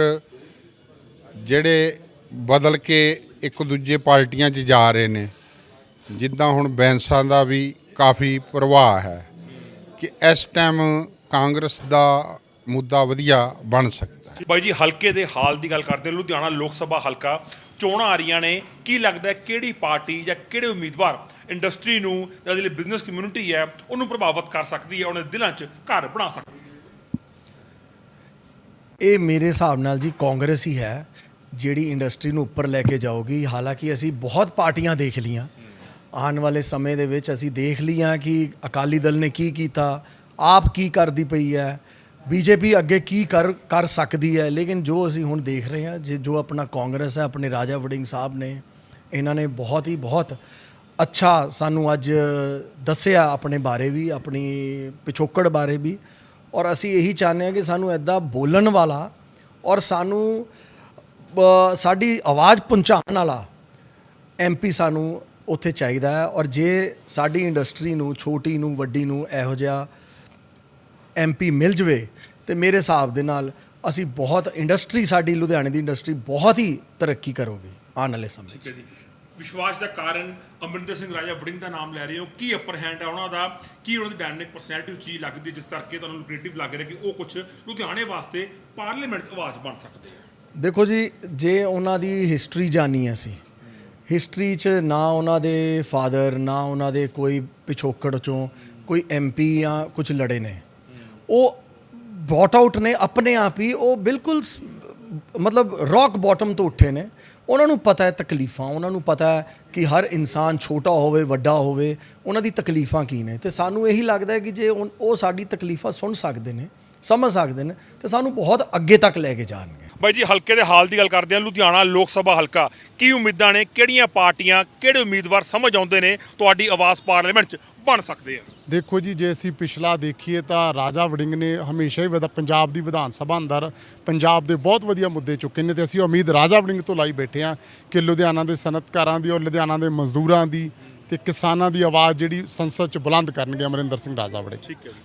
ਜਿਹੜੇ ਬਦਲ ਕੇ ਇੱਕ ਦੂਜੇ ਪਾਰਟੀਆਂ 'ਚ ਜਾ ਰਹੇ ਨੇ। ਜਿੱਦਾਂ ਹੁਣ ਬੈਂਸਾਂ ਦਾ ਵੀ ਕਾਫੀ ਪ੍ਰਵਾਹ ਹੈ ਕਿ ਇਸ ਟਾਈਮ ਕਾਂਗਰਸ ਦਾ ਮੁੱਦਾ ਵਧੀਆ ਬਣ ਸਕਦਾ। ਬਾਈ ਜੀ, ਹਲਕੇ ਦੇ ਹਾਲ ਦੀ ਗੱਲ ਕਰਦੇ ਲੁਧਿਆਣਾ ਲੋਕ ਸਭਾ ਹਲਕਾ ਚੋਣਾਂ ਆ ਰਹੀਆਂ ਨੇ, ਕੀ ਲੱਗਦਾ ਹੈ ਕਿਹੜੀ ਪਾਰਟੀ ਜਾਂ ਕਿਹੜੇ ਉਮੀਦਵਾਰ ਇੰਡਸਟਰੀ ਨੂੰ ਜਾਂ ਜਿਹੜੀ ਬਿਜ਼ਨਸ ਕਮਿਊਨਿਟੀ ਹੈ, ਉਹਨੂੰ ਪ੍ਰਭਾਵਿਤ ਕਰ ਸਕਦੀ ਹੈ, ਉਹਨਾਂ ਦੇ ਦਿਲਾਂ 'ਚ ਘਰ ਬਣਾ ਸਕਦੀ ਹੈ? ਇਹ ਮੇਰੇ ਹਿਸਾਬ ਨਾਲ ਜੀ ਕਾਂਗਰਸ ਹੀ ਹੈ, ਜਿਹੜੀ ਇੰਡਸਟਰੀ ਨੂੰ ਉੱਪਰ ਲੈ ਕੇ ਜਾਊਗੀ। ਹਾਲਾਂਕਿ ਅਸੀਂ ਬਹੁਤ ਪਾਰਟੀਆਂ ਦੇਖ ਲੀਆਂ ਆਉਣ ਵਾਲੇ ਸਮੇਂ ਦੇ ਵਿੱਚ ਅਸੀਂ ਦੇਖ ਲੀਆਂ ਕਿ ਅਕਾਲੀ ਦਲ ਨੇ ਕੀ ਕੀਤਾ, ਆਪ ਕੀ ਕਰਦੀ ਪਈ ਹੈ ਬੀਜੇਪੀ ਅੱਗੇ ਕੀ ਕਰ ਕਰ ਸਕਦੀ ਹੈ? ਲੇਕਿਨ ਜੋ ਅਸੀਂ ਹੁਣ ਦੇਖ ਰਹੇ ਹਾਂ, ਜੇ ਜੋ ਆਪਣਾ ਕਾਂਗਰਸ ਹੈ, ਆਪਣੇ ਰਾਜਾ ਵੜਿੰਗ ਸਾਹਿਬ ਨੇ, ਇਹਨਾਂ ਨੇ ਬਹੁਤ ਹੀ ਬਹੁਤ ਅੱਛਾ ਸਾਨੂੰ ਅੱਜ ਦੱਸਿਆ ਆਪਣੇ ਬਾਰੇ ਵੀ, ਆਪਣੀ ਪਿਛੋਕੜ ਬਾਰੇ ਵੀ। ਔਰ ਅਸੀਂ ਇਹੀ ਚਾਹੁੰਦੇ ਹਾਂ ਕਿ ਸਾਨੂੰ ਐਦਾਂ ਬੋਲਣ ਵਾਲਾ ਔਰ ਸਾਨੂੰ ਸਾਡੀ ਆਵਾਜ਼ ਪਹੁੰਚਾਉਣ ਵਾਲਾ ਐਮਪੀ ਸਾਨੂੰ ਉੱਥੇ ਚਾਹੀਦਾ ਹੈ। ਔਰ ਜੇ ਸਾਡੀ ਇੰਡਸਟਰੀ ਨੂੰ, ਛੋਟੀ ਨੂੰ, ਵੱਡੀ ਨੂੰ ਇਹੋ ਜਿਹਾ ਐਮਪੀ ਮਿਲ ਜਵੇ ਤੇ ਮੇਰੇ ਹਿਸਾਬ ਦੇ ਨਾਲ ਅਸੀਂ ਬਹੁਤ ਇੰਡਸਟਰੀ ਸਾਡੀ ਲੁਧਿਆਣੇ ਦੀ ਇੰਡਸਟਰੀ ਬਹੁਤ ਹੀ ਤਰੱਕੀ ਕਰੋਗੀ ਆਉਣ ਵਾਲੇ ਸਮੇਂ 'ਚ ਠੀਕ ਹੈ ਜੀ। ਵਿਸ਼ਵਾਸ ਦਾ ਕਾਰਨ ਅਮਰਿੰਦਰ ਸਿੰਘ ਰਾਜਾ ਵੜਿੰਗ ਦਾ ਨਾਮ ਲੈ ਰਹੇ ਹੋ। ਕੀ ਅਪਰ ਹੈਂਡ ਹੈ ਉਹਨਾਂ ਦਾ? ਕੀ ਉਹਨਾਂ ਦੀ ਡਾਇਨਾਮਿਕ ਪਰਸਨੈਲਿਟੀ ਚੀਜ਼ ਲੱਗਦੀ ਜਿਸ ਕਰਕੇ ਤੁਹਾਨੂੰ ਲੁਕਰੇਟਿਵ ਲੱਗ ਰਿਹਾ ਕਿ ਉਹ ਕੁਝ ਲੁਧਿਆਣੇ ਵਾਸਤੇ ਪਾਰਲੀਮੈਂਟ ਆਵਾਜ਼ ਬਣ ਸਕਦੇ ਆ? ਦੇਖੋ ਜੀ ਜੇ ਉਹਨਾਂ ਦੀ ਹਿਸਟਰੀ ਜਾਣੀ ਅਸੀਂ ਹਿਸਟਰੀ 'ਚ ਨਾ ਉਹਨਾਂ ਦੇ ਫਾਦਰ ਨਾ ਉਹਨਾਂ ਦੇ ਕੋਈ ਪਿਛੋਕੜ ਚੋਂ ਕੋਈ ਐਮਪੀ ਜਾਂ ਕੁਝ ਲੜੇ ਨੇ ਉਹ ਬ੍ਰੌਟ ਆਊਟ ਨੇ ਆਪਣੇ ਆਪ ਹੀ, ਉਹ ਬਿਲਕੁਲ ਮਤਲਬ ਰੌਕ ਬਾਟਮ ਤੋਂ ਉੱਠੇ ਨੇ। ਉਹਨਾਂ ਨੂੰ ਪਤਾ ਹੈ ਤਕਲੀਫਾਂ, ਉਹਨਾਂ ਨੂੰ ਪਤਾ ਹੈ ਕਿ ਹਰ ਇਨਸਾਨ ਛੋਟਾ ਹੋਵੇ, ਵੱਡਾ ਹੋਵੇ, ਉਹਨਾਂ ਦੀ ਤਕਲੀਫਾਂ ਕੀ ਨੇ। ਤੇ ਸਾਨੂੰ ਇਹੀ ਲੱਗਦਾ ਹੈ ਕਿ ਜੇ ਉਨ- ਉਹ ਸਾਡੀ ਤਕਲੀਫਾਂ ਸੁਣ ਸਕਦੇ ਨੇ, ਸਮਝ ਸਕਦੇ ਨੇ, ਤੇ ਸਾਨੂੰ ਬਹੁਤ ਅੱਗੇ ਤੱਕ ਲੈ ਕੇ ਜਾਣਗੇ। ਬਾਈ ਜੀ, ਹਲਕੇ ਦੇ ਹਾਲ ਦੀ ਗੱਲ ਕਰਦੇ ਹਾਂ। ਲੁਧਿਆਣਾ ਲੋਕ ਸਭਾ ਹਲਕਾ, ਕੀ ਉਮੀਦਾਂ ਨੇ? ਕਿਹੜੀਆਂ ਪਾਰਟੀਆਂ, ਕਿਹੜੇ ਉਮੀਦਵਾਰ ਸਮਝ ਆਉਂਦੇ ਨੇ? ਤੁਹਾਡੀ ਆਵਾਜ਼ ਪਾਰਲੀਮੈਂਟ 'ਚ ਬਣ ਸਕਦੇ ਆ। ਦੇਖੋ ਜੀ ਜੇ ਅਸੀਂ ਪਿਛਲਾ ਦੇਖੀਏ ਤਾਂ ਰਾਜਾ ਵੜਿੰਗ ਨੇ ਹਮੇਸ਼ਾ ਹੀ ਵਧਾ ਪੰਜਾਬ ਦੀ ਵਿਧਾਨ ਸਭਾ ਅੰਦਰ ਪੰਜਾਬ ਦੇ ਬਹੁਤ ਵਧੀਆ ਮੁੱਦੇ ਚੁੱਕੇ ਨੇ ਤੇ ਅਸੀਂ ਉਮੀਦ ਰਾਜਾ ਵੜਿੰਗ ਤੋਂ ਲਾਈ ਬੈਠੇ ਹਾਂ ਕਿ ਲੁਧਿਆਣਾ ਦੇ ਸਨਅਤਕਾਰਾਂ ਦੀ ਔਰ ਲੁਧਿਆਣਾ ਦੇ ਮਜ਼ਦੂਰਾਂ ਦੀ ਤੇ ਕਿਸਾਨਾਂ ਦੀ ਆਵਾਜ਼ ਜਿਹੜੀ ਸੰਸਦ 'ਚ ਬੁਲੰਦ ਕਰਨਗੇ ਅਮਰਿੰਦਰ ਸਿੰਘ ਰਾਜਾ ਵੜਿੰਗ। ਠੀਕ ਹੈ ਜੀ।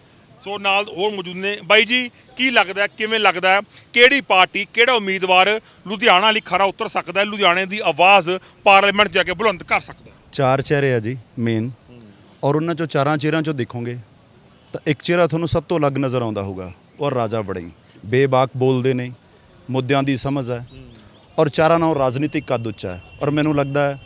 ਸੋ ਨਾਲ ਹੋਰ ਮੌਜੂਦ ਨੇ। ਬਾਈ ਜੀ ਕੀ ਲੱਗਦਾ ਕਿਵੇਂ ਲੱਗਦਾ ਕਿਹੜੀ ਪਾਰਟੀ ਕਿਹੜਾ ਉਮੀਦਵਾਰ ਲੁਧਿਆਣਾ ਲਈ ਖਰਾ ਉਤਰ ਸਕਦਾ ਹੈ ਲੁਧਿਆਣੇ ਦੀ ਆਵਾਜ਼ ਪਾਰਲੀਮੈਂਟ 'ਚ ਜਾ ਕੇ ਬੁਲੰਦ ਕਰ ਸਕਦਾ ਚਾਰ ਚਿਹਰੇ ਆ ਜੀ ਮੇਨ ਔਰ ਉਹਨਾਂ ਚੋਂ ਚਾਰਾਂ ਚਿਹਰਿਆਂ ਚੋਂ ਦੇਖੋਗੇ ਤਾਂ ਇੱਕ ਚਿਹਰਾ ਤੁਹਾਨੂੰ ਸਭ ਤੋਂ ਅਲੱਗ ਨਜ਼ਰ ਆਉਂਦਾ ਹੋਊਗਾ ਔਰ ਰਾਜਾ ਵੜਿੰਗ ਬੇਬਾਕ ਬੋਲਦੇ ਨੇ ਮੁੱਦਿਆਂ ਦੀ ਸਮਝ ਹੈ ਔਰ ਚਾਰਾਂ ਨਾਲ ਰਾਜਨੀਤਿਕ ਕੱਦ ਉੱਚਾ ਹੈ ਔਰ ਮੈਨੂੰ ਲੱਗਦਾ ਹੈ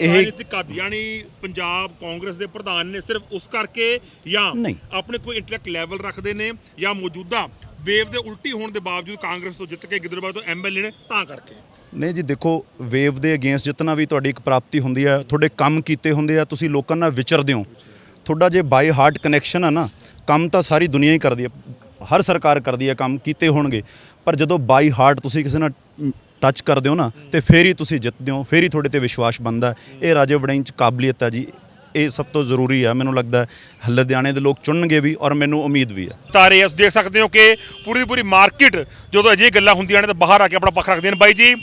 ਇਹ ਰਾਜਨੀਤਿਕ ਕੱਦ ਯਾਨੀ ਪੰਜਾਬ ਕਾਂਗਰਸ ਦੇ ਪ੍ਰਧਾਨ ਨੇ ਸਿਰਫ ਉਸ ਕਰਕੇ ਜਾਂ। ਆਪਣੇ ਕੋਈ ਇੰਟੈਲੈਕਟ ਲੈਵਲ ਰੱਖਦੇ ਨੇ ਜਾਂ ਮੌਜੂਦਾ ਵੇਵ ਦੇ ਉਲਟੀ ਹੋਣ ਦੇ ਬਾਵਜੂਦ ਕਾਂਗਰਸ ਤੋਂ ਜਿੱਤ ਕੇ ਗਿੱਦੜਬਾਹ ਤੋਂ ਐਮਐਲਏ ਨੇ ਤਾਂ ਕਰਕੇ ਨਹੀਂ ਜੀ, ਦੇਖੋ ਵੇਵ ਦੇ ਅਗੇਂਸਟ ਜਿੱਤਣਾ ਵੀ ਤੁਹਾਡੀ ਇੱਕ ਪ੍ਰਾਪਤੀ ਹੁੰਦੀ ਹੈ, ਤੁਹਾਡੇ ਕੰਮ ਕੀਤੇ ਹੁੰਦੇ ਆ, ਤੁਸੀਂ ਲੋਕਾਂ ਨਾਲ ਵਿਚਰਦੇ ਹੋ। ਤੁਹਾਡਾ ਜੇ ਬਾਈ ਹਾਰਟ ਕਨੈਕਸ਼ਨ ਆ ਨਾ, ਕੰਮ ਤਾਂ ਸਾਰੀ ਦੁਨੀਆ ਹੀ ਕਰਦੀ ਹੈ, ਹਰ ਸਰਕਾਰ ਕਰਦੀ ਹੈ ਕੰਮ, ਕੀਤੇ ਹੋਣਗੇ। ਪਰ ਜਦੋਂ ਬਾਈ ਹਾਰਟ ਤੁਸੀਂ ਕਿਸੇ ਨਾਲ ਟੱਚ ਕਰਦੇ ਹੋ ਨਾ, ਤੇ ਫੇਰ ਹੀ ਤੁਸੀਂ ਜਿੱਤਦੇ ਹੋ, ਫੇਰ ਹੀ ਤੁਹਾਡੇ ਤੇ ਵਿਸ਼ਵਾਸ ਬਣਦਾ ਇਹ ਰਾਜੇ ਵੜਿੰਗ ਚ ਕਾਬਲੀਅਤ ਹੈ ਜੀ। ਇਹ ਸਭ ਤੋਂ ਜ਼ਰੂਰੀ ਆ। ਮੈਨੂੰ ਲੱਗਦਾ ਹੈ ਲੁਧਿਆਣੇ ਦੇ ਲੋਕ ਚੁਣਨਗੇ ਵੀ ਔਰ ਮੈਨੂੰ ਉਮੀਦ ਵੀ ਹੈ ਤਾਰੇ ਇਸ ਦੇਖ ਸਕਦੇ ਹੋ ਕਿ ਪੂਰੀ ਦੀ ਪੂਰੀ ਮਾਰਕੀਟ ਜਦੋਂ ਅਜਿਹੀ ਗੱਲਾਂ ਹੁੰਦੀਆਂ ਨੇ ਤਾਂ ਬਾਹਰ ਆ ਕੇ ਆਪਣਾ ਪੱਖ ਰੱਖਦੇ ਨੇ। ਬਾਈ ਜੀ,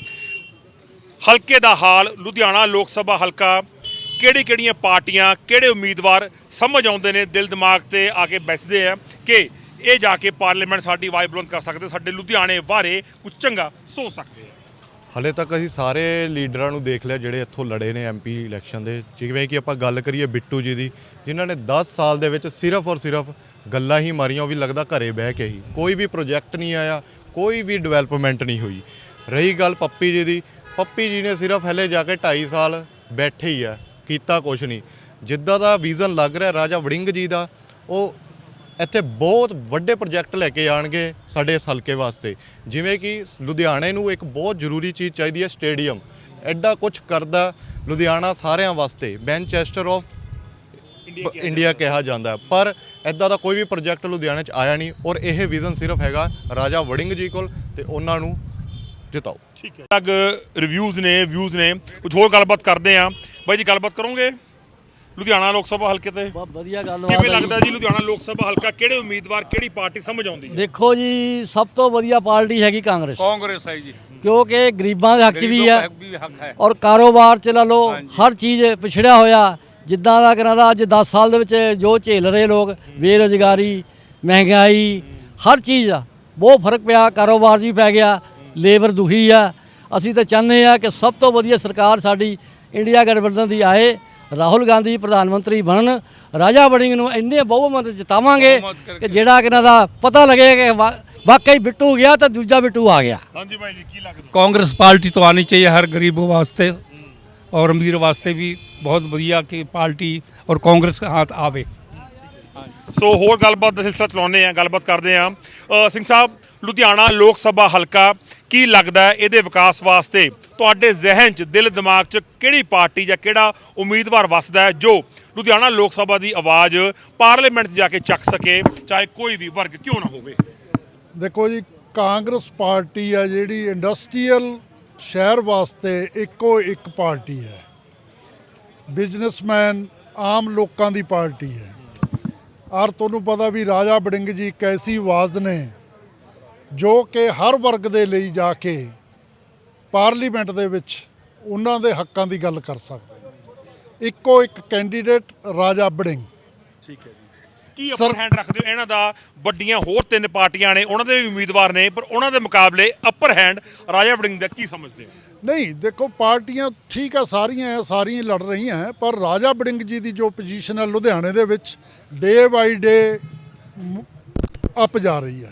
ਹਲਕੇ ਦਾ ਹਾਲ, ਲੁਧਿਆਣਾ ਲੋਕ ਸਭਾ ਹਲਕਾ ਕਿਹੜੀ ਕਿਹੜੀਆਂ ਪਾਰਟੀਆਂ, ਕਿਹੜੇ ਉਮੀਦਵਾਰ ਸਮਝ ਆਉਂਦੇ ਨੇ, ਦਿਲ ਦਿਮਾਗ ਤੇ ਆ ਕੇ ਬੈਸਦੇ ਆ ਕਿ ਇਹ ਜਾ ਕੇ ਪਾਰਲੀਮੈਂਟ ਸਾਡੀ ਆਵਾਜ਼ ਕਰ ਸਕਦੇ, ਸਾਡੇ ਲੁਧਿਆਣੇ ਬਾਰੇ ਕੁਝ ਚੰਗਾ ਸੋਚ ਸਕਦੇ ਆ। ਹਲੇ ਤੱਕ ਅਸੀਂ ਸਾਰੇ ਲੀਡਰਾਂ ਨੂੰ ਦੇਖ ਲਿਆ ਜਿਹੜੇ ਇੱਥੋਂ ਲੜੇ ਨੇ ਐਮਪੀ ਇਲੈਕਸ਼ਨ ਦੇ। ਜਿਵੇਂ ਕਿ ਆਪਾਂ ਗੱਲ ਕਰੀਏ ਬਿੱਟੂ ਜੀ ਦੀ, ਜਿਨ੍ਹਾਂ ਨੇ 10 ਸਾਲ ਦੇ ਵਿੱਚ ਸਿਰਫ ਔਰ ਸਿਰਫ ਗੱਲਾਂ ਹੀ ਮਾਰੀਆਂ, ਉਹ ਵੀ ਲੱਗਦਾ ਘਰੇ ਬਹਿ ਕੇ ਹੀ। ਕੋਈ ਵੀ ਪ੍ਰੋਜੈਕਟ ਨਹੀਂ ਆਇਆ, ਕੋਈ ਵੀ ਡਿਵੈਲਪਮੈਂਟ ਨਹੀਂ ਹੋਈ। ਰਹੀ ਗੱਲ ਪੱਪੀ ਜੀ ਦੀ, ਪੱਪੀ ਜੀ ਨੇ ਸਿਰਫ ਹਲੇ ਜਾ ਕੇ 2.5 ਸਾਲ ਬੈਠੇ ਹੀ ਆ, ਕੀਤਾ ਕੁਛ ਨਹੀਂ। ਜਿੱਦਾਂ ਦਾ ਵਿਜ਼ਨ ਲੱਗ ਰਿਹਾ ਰਾਜਾ ਵੜਿੰਗ ਜੀ ਦਾ, ਉਹ ਇੱਥੇ ਬਹੁਤ ਵੱਡੇ ਪ੍ਰੋਜੈਕਟ ਲੈ ਕੇ ਆਣਗੇ ਸਾਡੇ ਇਸ ਹਲਕੇ ਵਾਸਤੇ। ਜਿਵੇਂ ਕਿ ਲੁਧਿਆਣੇ ਨੂੰ ਇੱਕ ਬਹੁਤ ਜ਼ਰੂਰੀ ਚੀਜ਼ ਚਾਹੀਦੀ ਹੈ ਸਟੇਡੀਅਮ। ਐਡਾ ਕੁਝ ਕਰਦਾ ਲੁਧਿਆਣਾ ਸਾਰਿਆਂ ਵਾਸਤੇ ਮੈਨਚੈਸਟਰ ਆਫ ਇੰਡੀਆ ਕਿਹਾ ਜਾਂਦਾ। ਪਰ ਐਦਾਂ ਦਾ ਕੋਈ ਵੀ ਪ੍ਰੋਜੈਕਟ ਲੁਧਿਆਣੇ 'ਚ ਆਇਆ ਨਹੀਂ ਔਰ ਇਹ ਵਿਜ਼ਨ ਸਿਰਫ ਹੈਗਾ ਰਾਜਾ ਵੜਿੰਗ ਜੀ ਕੋਲ ਤੇ ਉਹਨਾਂ ਨੂੰ ਜਿਤਾਓ। ਠੀਕ ਹੈ। ਅਲੱਗ ਰਿਵਿਊਜ਼ ਨੇ ਵਿਊਜ਼ ਨੇ। ਕੁਝ ਹੋਰ ਗੱਲਬਾਤ ਕਰਦੇ ਆ ਬਾਈ ਜੀ ਗੱਲਬਾਤ ਕਰੋਗੇ? ਲੁਧਿਆਣਾ ਲੋਕ ਸਭਾ ਹਲਕੇ ਤੇ? ਵਧੀਆ ਗੱਲ ਕਿਵੇਂ ਲੱਗਦਾ ਜੀ ਲੁਧਿਆਣਾ ਲੋਕ ਸਭਾ ਹਲਕਾ? ਕਿਹੜੇ ਉਮੀਦਵਾਰ ਕਿਹੜੀ ਪਾਰਟੀ ਸਮਝ ਆਉਂਦੀ ਹੈ? ਦੇਖੋ ਜੀ ਸਭ ਤੋਂ ਵਧੀਆ ਪਾਰਟੀ ਹੈਗੀ ਕਾਂਗਰਸ। ਕਾਂਗਰਸ ਹੈ ਜੀ। ਕਿਉਂਕਿ ਗਰੀਬਾਂ ਦੇ ਹੱਕ 'ਚ ਵੀ ਹੈ ਵੀ ਹੱਕ ਹੈ। ਔਰ ਕਾਰੋਬਾਰ ਚ ਲਾ ਲਓ ਹਰ ਚੀਜ਼ ਪਿਛੜਿਆ ਹੋਇਆ। ਜਿੱਦਾਂ ਦਾ ਕਰਾਂ ਦਾ ਅੱਜ 10 ਸਾਲ ਦੇ ਵਿੱਚ ਜੋ ਝੇਲ ਰਹੇ ਲੋਕ ਬੇਰੁਜ਼ਗਾਰੀ ਮਹਿੰਗਾਈ ਹਰ ਚੀਜ਼ ਆ। ਬਹੁਤ ਫ਼ਰਕ ਪਿਆ ਕਾਰੋਬਾਰ 'ਚ ਵੀ ਪੈ ਗਿਆ ਲੇਬਰ ਦੁਖੀ ਆ। ਅਸੀਂ ਤਾਂ ਚਾਹੁੰਦੇ ਆ ਕਿ ਸਭ ਤੋਂ ਵਧੀਆ ਸਰਕਾਰ ਸਾਡੀ ਇੰਡੀਆ ਗਠਬੰਧਨ ਦੀ ਆਏ। ਰਾਹੁਲ ਗਾਂਧੀ ਪ੍ਰਧਾਨ ਮੰਤਰੀ ਬਣਨ ਰਾਜਾ ਵੜਿੰਗ ਨੂੰ ਇੰਨੇ ਬਹੁਮਤ ਜਿਤਾਵਾਂਗੇ ਕਿ ਜਿਹੜਾ ਕਿ ਇਹਨਾਂ ਦਾ ਪਤਾ ਲੱਗੇ ਕਿ ਵਾਕਈ ਬਿੱਟੂ ਗਿਆ ਤਾਂ ਦੂਜਾ ਬਿੱਟੂ ਆ ਗਿਆ। ਹਾਂਜੀ ਭਾਈ ਜੀ ਕੀ ਲੱਗਦਾ? ਕਾਂਗਰਸ ਪਾਰਟੀ ਤੋਂ ਆਣੀ ਚਾਹੀਏ ਹਰ ਗਰੀਬ ਵਾਸਤੇ ਔਰ ਅਮੀਰ ਵਾਸਤੇ ਵੀ ਬਹੁਤ ਵਧੀਆ ਕਿ ਪਾਰਟੀ ਔਰ ਕਾਂਗਰਸ ਹੱਥ ਆਵੇ। ਸੋ ਹੋਰ ਗੱਲਬਾਤ ਦਾ ਸਿਲਸਿਲਾ ਚਲਾਉਂਦੇ ਆ ਗੱਲਬਾਤ ਕਰਦੇ ਆ ਸਿੰਘ ਸਾਹਿਬ ਲੁਧਿਆਣਾ ਲੋਕ ਸਭਾ ਹਲਕਾ, ਕੀ ਲੱਗਦਾ ਇਹਦੇ ਵਿਕਾਸ ਵਾਸਤੇ? ਤੁਹਾਡੇ ਜ਼ਿਹਨ 'ਚ, ਦਿਲ, ਦਿਮਾਗ 'ਚ ਕਿਹੜੀ ਪਾਰਟੀ ਜਾਂ ਕਿਹੜਾ ਉਮੀਦਵਾਰ ਵੱਸਦਾ ਹੈ ਜੋ ਲੁਧਿਆਣਾ ਲੋਕ ਸਭਾ ਦੀ ਆਵਾਜ਼ ਪਾਰਲੀਮੈਂਟ 'ਚ ਜਾ ਕੇ ਚੱਕ ਸਕੇ, ਚਾਹੇ ਕੋਈ ਵੀ ਵਰਗ ਕਿਉਂ ਨਾ ਹੋਵੇ? ਦੇਖੋ ਜੀ, ਕਾਂਗਰਸ ਪਾਰਟੀ ਆ ਜਿਹੜੀ ਇੰਡਸਟਰੀਅਲ ਸ਼ਹਿਰ ਵਾਸਤੇ ਇੱਕੋ ਇੱਕ ਪਾਰਟੀ ਹੈ। ਬਿਜ਼ਨਸਮੈਨ ਆਮ ਲੋਕਾਂ ਦੀ ਪਾਰਟੀ ਹੈ। ਔਰ ਤੁਹਾਨੂੰ ਪਤਾ ਵੀ ਰਾਜਾ ਬੜਿੰਗ ਜੀ ਇੱਕ ਐਸੀ ਆਵਾਜ਼ ਨੇ ਜੋ ਕਿ ਹਰ ਵਰਗ ਦੇ ਲਈ ਜਾ ਕੇ ਪਾਰਲੀਮੈਂਟ ਦੇ ਵਿੱਚ ਉਹਨਾਂ ਦੇ ਹੱਕਾਂ ਦੀ ਗੱਲ ਕਰ ਸਕਦੇ ਨੇ। ਇੱਕੋ ਇੱਕ ਕੈਂਡੀਡੇਟ ਰਾਜਾ ਬੜਿੰਗ। ਠੀਕ ਹੈ ਜੀ। ਕੀ ਅਪਰ ਹੈਂਡ ਰੱਖਦੇ ਹੋ? ਇਹਨਾਂ ਦਾ ਵੱਡੀਆਂ ਹੋਰ ਤਿੰਨ ਪਾਰਟੀਆਂ ਨੇ ਉਹਨਾਂ ਦੇ ਵੀ ਉਮੀਦਵਾਰ ਨੇ ਪਰ ਉਹਨਾਂ ਦੇ ਮੁਕਾਬਲੇ ਅਪਰ ਹੈਂਡ ਰਾਜਾ ਵੜਿੰਗ ਦਾ ਕੀ ਸਮਝਦੇ ਹੋ? ਨਹੀਂ ਦੇਖੋ ਪਾਰਟੀਆਂ ਠੀਕ ਆ ਸਾਰੀਆਂ ਹੈ ਸਾਰੀਆਂ ਲੜ ਰਹੀਆਂ ਹੈ ਪਰ ਰਾਜਾ ਬੜਿੰਗ ਜੀ ਦੀ ਜੋ ਪੋਜੀਸ਼ਨ ਹੈ ਲੁਧਿਆਣੇ ਦੇ ਵਿੱਚ ਡੇ ਬਾਈ ਡੇ ਅਪ ਜਾ ਰਹੀ ਹੈ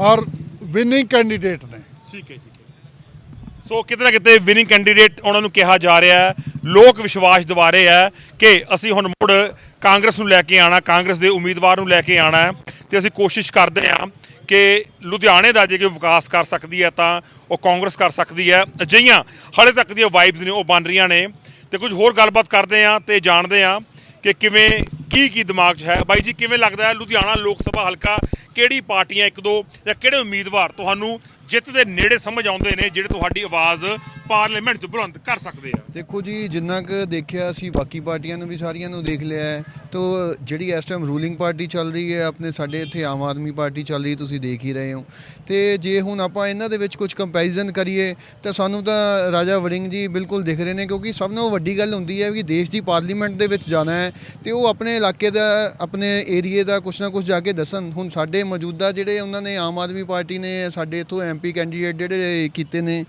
ਔਰ ਵਿਨਿੰਗ ਕੈਂਡੀਡੇਟ ਨੇ। ਠੀਕ ਹੈ ਠੀਕ ਹੈ। ਸੋ ਕਿਤੇ ਨਾ ਕਿਤੇ ਵਿਨਿੰਗ ਕੈਂਡੀਡੇਟ ਉਹਨਾਂ ਨੂੰ ਕਿਹਾ ਜਾ ਰਿਹਾ ਹੈ। ਲੋਕ ਵਿਸ਼ਵਾਸ ਦਿਵਾ ਰਹੇ ਹੈ ਕਿ ਅਸੀਂ ਹੁਣ ਮੁੜ ਕਾਂਗਰਸ ਨੂੰ ਲੈ ਕੇ ਆਣਾ, ਕਾਂਗਰਸ ਦੇ ਉਮੀਦਵਾਰ ਨੂੰ ਲੈ ਕੇ ਆਣਾ ਹੈ ਤੇ ਅਸੀਂ ਕੋਸ਼ਿਸ਼ ਕਰਦੇ ਹਾਂ ਕਿ ਲੁਧਿਆਣੇ ਦਾ ਜੇ ਕੋਈ ਵਿਕਾਸ ਕਰ ਸਕਦੀ ਹੈ ਤਾਂ ਉਹ ਕਾਂਗਰਸ ਕਰ ਸਕਦੀ ਹੈ। ਅਜਿਹੀਆਂ ਹਾਲੇ ਤੱਕ ਦੀਆਂ ਵਾਈਬਸ ਨੇ, ਉਹ ਬਣ ਰਹੀਆਂ ਨੇ। ਤੇ ਕੁਝ ਹੋਰ ਗੱਲਬਾਤ ਕਰਦੇ ਹਾਂ ਤੇ ਜਾਣਦੇ ਹਾਂ ਕਿ ਕਿਵੇਂ, ਕੀ ਕੀ ਦਿਮਾਗ 'ਚ ਹੈ? ਬਾਈ ਜੀ, ਕਿਵੇਂ ਲੱਗਦਾ ਹੈ ਲੁਧਿਆਣਾ ਲੋਕ ਸਭਾ ਹਲਕਾ? ਕਿਹੜੀ ਪਾਰਟੀਆਂ ਇੱਕ ਦੋ ਜਾਂ ਕਿਹੜੇ ਉਮੀਦਵਾਰ ਤੁਹਾਨੂੰ ਜਿੱਤ ਦੇ ਨੇੜੇ ਸਮਝ ਆਉਂਦੇ ਨੇ, ਜਿਹੜੇ ਤੁਹਾਡੀ ਆਵਾਜ਼ ਪਾਰਲੀਮੈਂਟ 'ਚ ਬੁਲੰਦ ਕਰ ਸਕਦੇ ਆ। ਦੇਖੋ ਜੀ, ਜਿੰਨਾ ਕੁ ਦੇਖਿਆ ਅਸੀਂ, ਬਾਕੀ ਪਾਰਟੀਆਂ ਨੂੰ ਵੀ ਸਾਰੀਆਂ ਨੂੰ ਦੇਖ ਲਿਆ ਹੈ। ਤੋ ਜਿਹੜੀ ਇਸ ਟਾਈਮ ਰੂਲਿੰਗ ਪਾਰਟੀ ਚੱਲ ਰਹੀ ਹੈ, ਆਪਣੇ ਸਾਡੇ ਇੱਥੇ ਆਮ ਆਦਮੀ ਪਾਰਟੀ ਚੱਲ ਰਹੀ ਤੁਸੀਂ ਦੇਖ ਹੀ ਰਹੇ ਹੋ। ਤੇ ਜੇ ਹੁਣ ਆਪਾਂ ਇਹਨਾਂ ਦੇ ਵਿੱਚ ਕੁਝ ਕੰਪੈਰੀਜ਼ਨ ਕਰੀਏ, ਤਾਂ ਸਾਨੂੰ ਤਾਂ ਰਾਜਾ ਵੜਿੰਗ ਜੀ ਬਿਲਕੁਲ ਦਿਖ ਰਹੇ ਨੇ, ਕਿਉਂਕਿ ਸਭ ਨਾਲੋਂ ਵੱਡੀ ਗੱਲ ਹੁੰਦੀ ਹੈ ਕਿ ਦੇਸ਼ ਦੀ ਪਾਰਲੀਮੈਂਟ ਦੇ ਵਿੱਚ ਜਾਣਾ ਹੈ ਤੇ ਉਹ ਆਪਣੇ ਇਲਾਕੇ ਦਾ, ਆਪਣੇ ਏਰੀਏ ਦਾ ਕੁਛ ਨਾ ਕੁਛ ਜਾ ਕੇ ਦੱਸਣ। ਹੁਣ ਸਾਡੇ ਮੌਜੂਦਾ ਜਿਹੜੇ ਉਹਨਾਂ ਨੇ ਆਮ ਆਦਮੀ ਪਾਰਟੀ ਨੇ, ਸਾਡੇ ਇੱਥੋਂ ਐਮਪੀ ਕੈਂਡੀਡੇਟ ਜਿਹੜੇ ਕੀਤੇ ਨੇ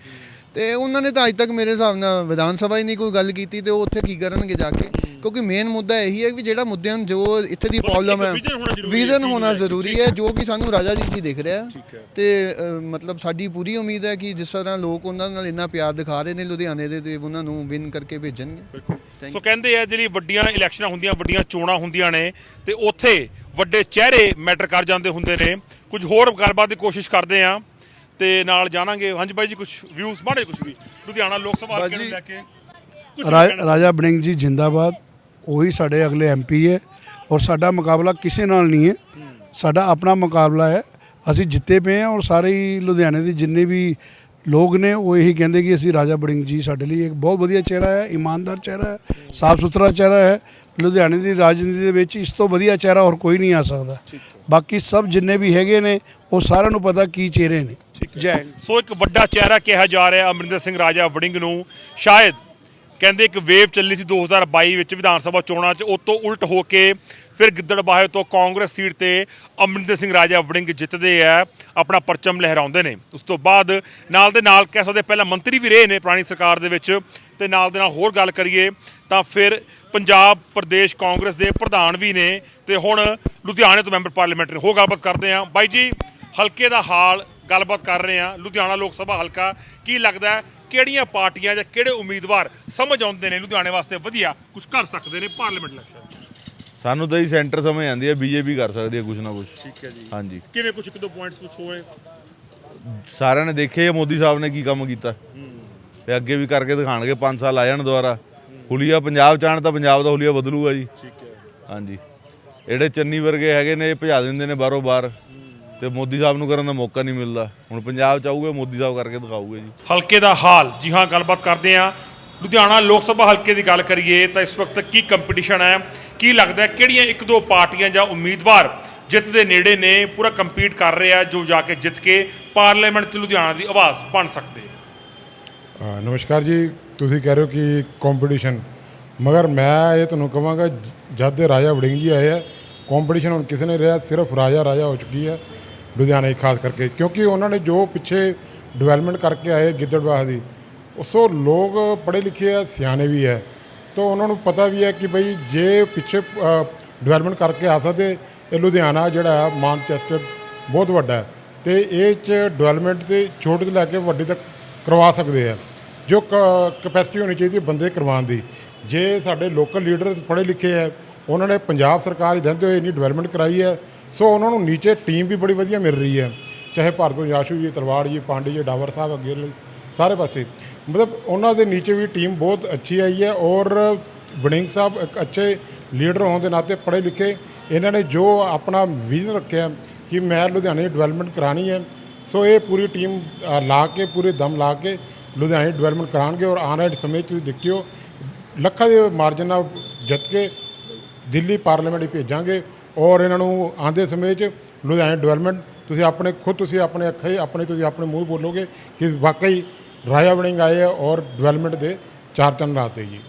ਤੇ ਉਹਨਾਂ ਨੇ ਤਾਂ ਅੱਜ ਤੱਕ ਮੇਰੇ ਹਿਸਾਬ ਨਾਲ ਵਿਧਾਨ ਸਭਾ ਹੀ ਨਹੀਂ ਕੋਈ ਗੱਲ ਕੀਤੀ ਤੇ ਉਹ ਉੱਥੇ ਕੀ ਕਰਨਗੇ ਜਾ ਕੇ? ਕਿਉਂਕਿ ਮੇਨ ਮੁੱਦਾ ਇਹੀ ਹੈ ਕਿ ਜਿਹੜਾ ਮੁੱਦਿਆਂ ਨੂੰ ਜੋ ਇੱਥੇ ਦੀ ਪ੍ਰੋਬਲਮ ਹੈ ਵਿਜ਼ਨ ਹੋਣਾ। ਜ਼ਰੂਰੀ ਹੈ ਜੋ ਕਿ ਸਾਨੂੰ ਰਾਜਾ ਜੀ ਜੀ ਦਿਖ ਰਿਹਾ। ਤੇ ਮਤਲਬ ਸਾਡੀ ਪੂਰੀ ਉਮੀਦ ਹੈ ਕਿ ਜਿਸ ਤਰ੍ਹਾਂ ਲੋਕ ਉਹਨਾਂ ਨਾਲ ਇੰਨਾ ਪਿਆਰ ਦਿਖਾ ਰਹੇ ਨੇ ਲੁਧਿਆਣੇ ਦੇ ਤੇ ਉਹਨਾਂ ਨੂੰ ਵਿਨ ਕਰਕੇ ਭੇਜਣਗੇ। ਸੋ ਕਹਿੰਦੇ ਆ ਜਿਹੜੀ ਵੱਡੀਆਂ ਇਲੈਕਸ਼ਨਾਂ ਹੁੰਦੀਆਂ ਵੱਡੀਆਂ ਚੋਣਾਂ ਹੁੰਦੀਆਂ ਨੇ ਤੇ ਉੱਥੇ ਵੱਡੇ ਚਿਹਰੇ ਮੈਟਰ ਕਰ ਜਾਂਦੇ ਹੁੰਦੇ ਨੇ। ਕੁਝ ਹੋਰ ਗੱਲਬਾਤ ਦੀ ਕੋਸ਼ਿਸ਼ ਕਰਦੇ ਆ। ਤੇ ਨਾਲ ਜਾਣਾਂਗੇ। ਹਾਂਜੀ ਬਾਈ ਜੀ ਕੁਝ ਵਿਊਜ਼ ਮਾੜੇ ਕੁਝ ਵੀ। ਲੁਧਿਆਣਾ ਲੋਕ ਸਭਾ ਹਲਕੇ ਨੂੰ ਲੈ ਕੇ ਰਾ-। ਰਾਜਾ ਬੜਿੰਗ ਜੀ ਜਿੰਦਾਬਾਦ। ਉਹੀ ਸਾਡੇ ਅਗਲੇ ਐਮਪੀ ਹੈ ਔਰ ਸਾਡਾ ਮੁਕਾਬਲਾ ਕਿਸੇ ਨਾਲ ਨਹੀਂ ਹੈ। ਸਾਡਾ ਆਪਣਾ ਮੁਕਾਬਲਾ ਹੈ। ਅਸੀਂ ਜਿੱਤੇ ਪਏ ਹਾਂ ਔਰ ਸਾਰੇ ਹੀ ਲੁਧਿਆਣੇ ਦੇ ਜਿੰਨੇ ਵੀ ਲੋਕ ਨੇ ਉਹ ਇਹੀ ਕਹਿੰਦੇ ਕਿ ਅਸੀਂ ਰਾਜਾ ਬੜਿੰਗ ਜੀ ਸਾਡੇ ਲਈ ਇੱਕ ਬਹੁਤ ਵਧੀਆ ਚਿਹਰਾ ਹੈ ਇਮਾਨਦਾਰ ਚਿਹਰਾ ਹੈ ਸਾਫ਼ ਸੁਥਰਾ ਚਿਹਰਾ ਹੈ। ਲੁਧਿਆਣੇ ਦੀ ਰਾਜਨੀਤੀ ਦੇ ਵਿੱਚ ਇਸ ਤੋਂ ਵਧੀਆ ਚਿਹਰਾ ਹੋਰ ਕੋਈ ਨਹੀਂ ਆ ਸਕਦਾ। ਬਾਕੀ ਸਭ ਜਿੰਨੇ ਵੀ ਹੈਗੇ ਨੇ ਉਹ ਸਾਰਿਆਂ ਨੂੰ ਪਤਾ ਕੀ ਚਿਹਰੇ ਨੇ। ਜੈ। ਸੋ ਇੱਕ ਵੱਡਾ ਚਿਹਰਾ ਕਿਹਾ ਜਾ ਰਿਹਾ ਅਮਰਿੰਦਰ ਸਿੰਘ ਰਾਜਾ ਵੜਿੰਗ ਨੂੰ। ਸ਼ਾਇਦ ਕਹਿੰਦੇ ਇੱਕ ਵੇਵ ਚੱਲੀ ਸੀ 2022 ਵਿੱਚ ਵਿਧਾਨ ਸਭਾ ਚੋਣਾਂ 'ਚ ਉਹ ਤੋਂ ਉਲਟ ਹੋ ਕੇ ਫਿਰ ਗਿੱਦੜਬਾਹੇ ਤੋਂ ਕਾਂਗਰਸ ਸੀਟ ਤੇ ਅਮਰਿੰਦਰ ਸਿੰਘ ਰਾਜਾ ਵੜਿੰਗ ਜਿੱਤਦੇ ਆ ਆਪਣਾ ਪਰਚਮ ਲਹਿਰਾਉਂਦੇ ਨੇ। ਉਸ ਤੋਂ ਬਾਅਦ ਨਾਲ ਦੇ ਨਾਲ ਕਹਿ ਸਕਦੇ ਪਹਿਲਾਂ ਮੰਤਰੀ ਵੀ ਰਹੇ ਨੇ ਪੁਰਾਣੀ ਸਰਕਾਰ ਦੇ ਵਿੱਚ ਤੇ ਨਾਲ ਦੇ ਨਾਲ ਹੋਰ ਗੱਲ ਕਰੀਏ ਤਾਂ ਫਿਰ ਪੰਜਾਬ ਪ੍ਰਦੇਸ਼ ਕਾਂਗਰਸ ਦੇ ਪ੍ਰਧਾਨ ਵੀ ਨੇ ਤੇ ਹੁਣ ਲੁਧਿਆਣੇ ਤੋਂ ਮੈਂਬਰ ਪਾਰਲੀਮੈਂਟ ਨੇ ਹੋ ਗੱਲਬਾਤ ਕਰਦੇ ਆ ਬਾਈ ਜੀ ਹਲਕੇ ਦਾ ਹਾਲ ਗੱਲਬਾਤ ਕਰ ਰਹੇ ਆ ਲੁਧਿਆਣਾ ਲੋਕ ਸਭਾ ਹਲਕਾ ਕੀ ਲੱਗਦਾ ਹੈ ਕਿਹੜੀਆਂ ਪਾਰਟੀਆਂ ਜਾਂ ਕਿਹੜੇ ਉਮੀਦਵਾਰ ਸਮਝ ਆਉਂਦੇ ਨੇ ਲੁਧਿਆਣੇ ਵਾਸਤੇ? ਵਧੀਆ ਕੁਝ ਕਰ ਸਕਦੇ ਨੇ ਪਾਰਲੀਮੈਂਟ ਇਲੈਕਸ਼ਨ। ਸਾਨੂੰ ਤਾਂ ਹੀ ਸੈਂਟਰ ਸਮਝ ਆਉਂਦੀ ਹੈ ਬੀਜੇਪੀ ਕਰ ਸਕਦੀ ਹੈ ਕੁਝ ਨਾ ਕੁਝ ਠੀਕ ਹੈ ਜੀ। ਹਾਂਜੀ। ਕਿਵੇਂ ਕੁਝ ਇੱਕ ਦੋ ਪੁਆਇੰਟਸ ਕੁਝ ਹੋਏ? ਸਾਰਿਆਂ ਨੇ ਦੇਖਿਆ ਹੀ ਹੈ ਮੋਦੀ ਸਾਹਿਬ ਨੇ ਕੀ ਕੰਮ ਕੀਤਾ। ਤੇ ਅੱਗੇ ਵੀ ਕਰਕੇ ਦਿਖਾਣਗੇ 5 ਸਾਲ ਆ ਜਾਣ ਦੁਬਾਰਾ। ਹੁਲੀਆ ਪੰਜਾਬ ਚਾਣ ਤਾਂ ਪੰਜਾਬ ਦਾ ਹੁਲੀਆ ਬਦਲੂਗਾ ਜੀ। ਠੀਕ ਹੈ। ਹਾਂਜੀ। ਜਿਹੜੇ ਚੰਨੀ ਵਰਗੇ ਹੈਗੇ ਨੇ ਇਹ ਭਜਾ ਦਿੰਦੇ ਨੇ ਬਾਹਰੋਂ ਬਾਹਰ। ਤੇ ਮੋਦੀ ਸਾਹਿਬ ਨੂੰ ਕਰਨ ਦਾ ਮੌਕਾ ਨਹੀਂ ਮਿਲਦਾ। ਹੁਣ ਪੰਜਾਬ ਚ ਆਊਗੇ ਮੋਦੀ ਸਾਹਿਬ ਕਰਕੇ ਦਿਖਾਊਗੇ ਜੀ। ਹਲਕੇ ਦਾ ਹਾਲ। ਜੀ ਹਾਂ ਗੱਲਬਾਤ ਕਰਦੇ ਆ ਲੁਧਿਆਣਾ ਲੋਕ ਸਭਾ ਹਲਕੇ ਦੀ ਗੱਲ ਕਰੀਏ ਤਾਂ ਇਸ ਵਕਤ ਕੀ ਕੰਪੀਟੀਸ਼ਨ ਹੈ? ਕੀ ਲੱਗਦਾ ਹੈ ਕਿਹੜੀਆਂ ਇੱਕ ਦੋ ਪਾਰਟੀਆਂ ਜਾਂ ਉਮੀਦਵਾਰ ਜਿੱਤ ਦੇ ਨੇੜੇ ਨੇ ਪੂਰਾ ਕੰਪੀਟ ਕਰ ਰਹੇ ਆ ਜੋ ਜਾ ਕੇ ਜਿੱਤ ਕੇ ਪਾਰਲੀਮੈਂਟ ਤੇ ਲੁਧਿਆਣਾ ਦੀ ਆਵਾਜ਼ ਬਣ ਸਕਦੇ ਨਮਸਕਾਰ ਜੀ। ਤੁਸੀਂ ਕਹਿ ਰਹੇ ਹੋ ਕਿ ਕੰਪੀਟੀਸ਼ਨ ਮਗਰ ਮੈਂ ਇਹ ਤੁਹਾਨੂੰ ਕਹਾਂਗਾ ਜਦ ਦੇ ਰਾਜਾ ਵੜਿੰਗ ਜੀ ਆਏ ਆ ਕੰਪੀਟੀਸ਼ਨ ਹੁਣ ਕਿਸੇ ਨੇ ਰਿਹਾ ਸਿਰਫ ਰਾਜਾ ਰਾਜਾ ਹੋ ਚੁੱਕੀ ਹੈ। ਲੁਧਿਆਣੇ ਖਾਸ ਕਰਕੇ, ਕਿਉਂਕਿ ਉਹਨਾਂ ਨੇ ਜੋ ਪਿੱਛੇ ਡਿਵੈਲਪਮੈਂਟ ਕਰਕੇ ਆਏ ਗਿੱਦੜਬਾਹ ਦੀ, ਉਸੋ ਲੋਕ ਪੜ੍ਹੇ ਲਿਖੇ ਆ, ਸਿਆਣੇ ਵੀ ਹੈ ਤਾਂ ਉਹਨਾਂ ਨੂੰ ਪਤਾ ਵੀ ਹੈ ਕਿ ਬਈ ਜੇ ਪਿੱਛੇ ਡਿਵੈਲਪਮੈਂਟ ਕਰਕੇ ਆ ਸਕਦੇ, ਇਹ ਲੁਧਿਆਣਾ ਜਿਹੜਾ ਹੈ ਮਾਨਚੈਸਟਰ ਬਹੁਤ ਵੱਡਾ ਹੈ। ਤੇ ਇਹ ਚ ਡਿਵੈਲਪਮੈਂਟ ਤੇ ਛੋਟੇ ਤੋਂ ਲੈ ਕੇ ਵੱਡੇ ਤੱਕ ਕਰਵਾ ਸਕਦੇ ਆ। ਜੋ ਕਪੈਸਿਟੀ ਹੋਣੀ ਚਾਹੀਦੀ ਬੰਦੇ ਕਰਵਾਉਣ ਦੀ। ਜੇ ਸਾਡੇ ਲੋਕਲ ਲੀਡਰਸ ਪੜ੍ਹੇ ਲਿਖੇ ਹੈ ਉਹਨਾਂ ਨੇ ਪੰਜਾਬ ਸਰਕਾਰ ਹੀ ਰਹਿੰਦੇ ਹੋਏ ਇੰਨੀ ਡਿਵੈਲਪਮੈਂਟ ਕਰਾਈ ਹੈ, ਸੋ ਉਹਨਾਂ ਨੂੰ ਨੀਚੇ ਟੀਮ ਵੀ ਬੜੀ ਵਧੀਆ ਮਿਲ ਰਹੀ ਹੈ। ਚਾਹੇ ਭਾਰਤੋ ਜਾਸੂ ਜੀ ਤਲਵਾੜ ਜੀ, ਪਾਂਡੇ ਜੀ, ਡਾਵਰ ਸਾਹਿਬ ਅੱਗੇ ਸਾਰੇ ਪਾਸੇ। ਮਤਲਬ ਉਹਨਾਂ ਦੇ ਨੀਚੇ ਵੀ ਟੀਮ ਬਹੁਤ ਅੱਛੀ ਆਈ ਹੈ ਔਰ ਵੜਿੰਗ ਸਾਹਿਬ ਇੱਕ ਅੱਛੇ ਲੀਡਰ ਹੋਣ ਦੇ ਨਾਤੇ ਪੜ੍ਹੇ ਲਿਖੇ, ਇਹਨਾਂ ਨੇ ਜੋ ਆਪਣਾ ਵਿਜ਼ਨ ਰੱਖਿਆ ਕਿ ਮੈਂ ਲੁਧਿਆਣੇ ਡਿਵੈਲਪਮੈਂਟ ਕਰਾਣੀ ਹੈ, ਸੋ ਇਹ ਪੂਰੀ ਟੀਮ ਲਾ ਕੇ, ਪੂਰੇ ਦਮ ਲਾ ਕੇ ਲੁਧਿਆਣੇ ਡਿਵੈਲਪਮੈਂਟ ਕਰਾਣਗੇ ਔਰ ਆਉਣ ਵਾਲੇ ਸਮੇਂ 'ਚ ਤੁਸੀਂ ਦੇਖਿਓ, ਲੱਖਾਂ ਦੇ ਮਾਰਜਨ ਨਾਲ ਜਿੱਤ ਕੇ ਦਿੱਲੀ ਪਾਰਲੀਮੈਂਟ 'ਚ ਭੇਜਾਂਗੇ ਔਰ ਇਹਨਾਂ ਨੂੰ ਆਂਦੇ ਸਮੇਂ 'ਚ ਲੁਧਿਆਣੇ ਡਿਵੈਲਪਮੈਂਟ, ਤੁਸੀਂ ਆਪਣੇ ਖੁਦ ਤੁਸੀਂ ਆਪਣੇ ਅੱਖੇ, ਆਪਣੇ ਤੁਸੀਂ ਆਪਣੇ ਮੂੰਹ ਬੋਲੋਗੇ ਕਿ ਵਾਕਈ ਰਾਜਾ ਵੜਿੰਗ ਆਏ ਹੈ ਔਰ ਡਿਵੈਲਪਮੈਂਟ ਦੇ ਚਾਰ ਚੰਨ ਲਾਤੇ ਜੀ।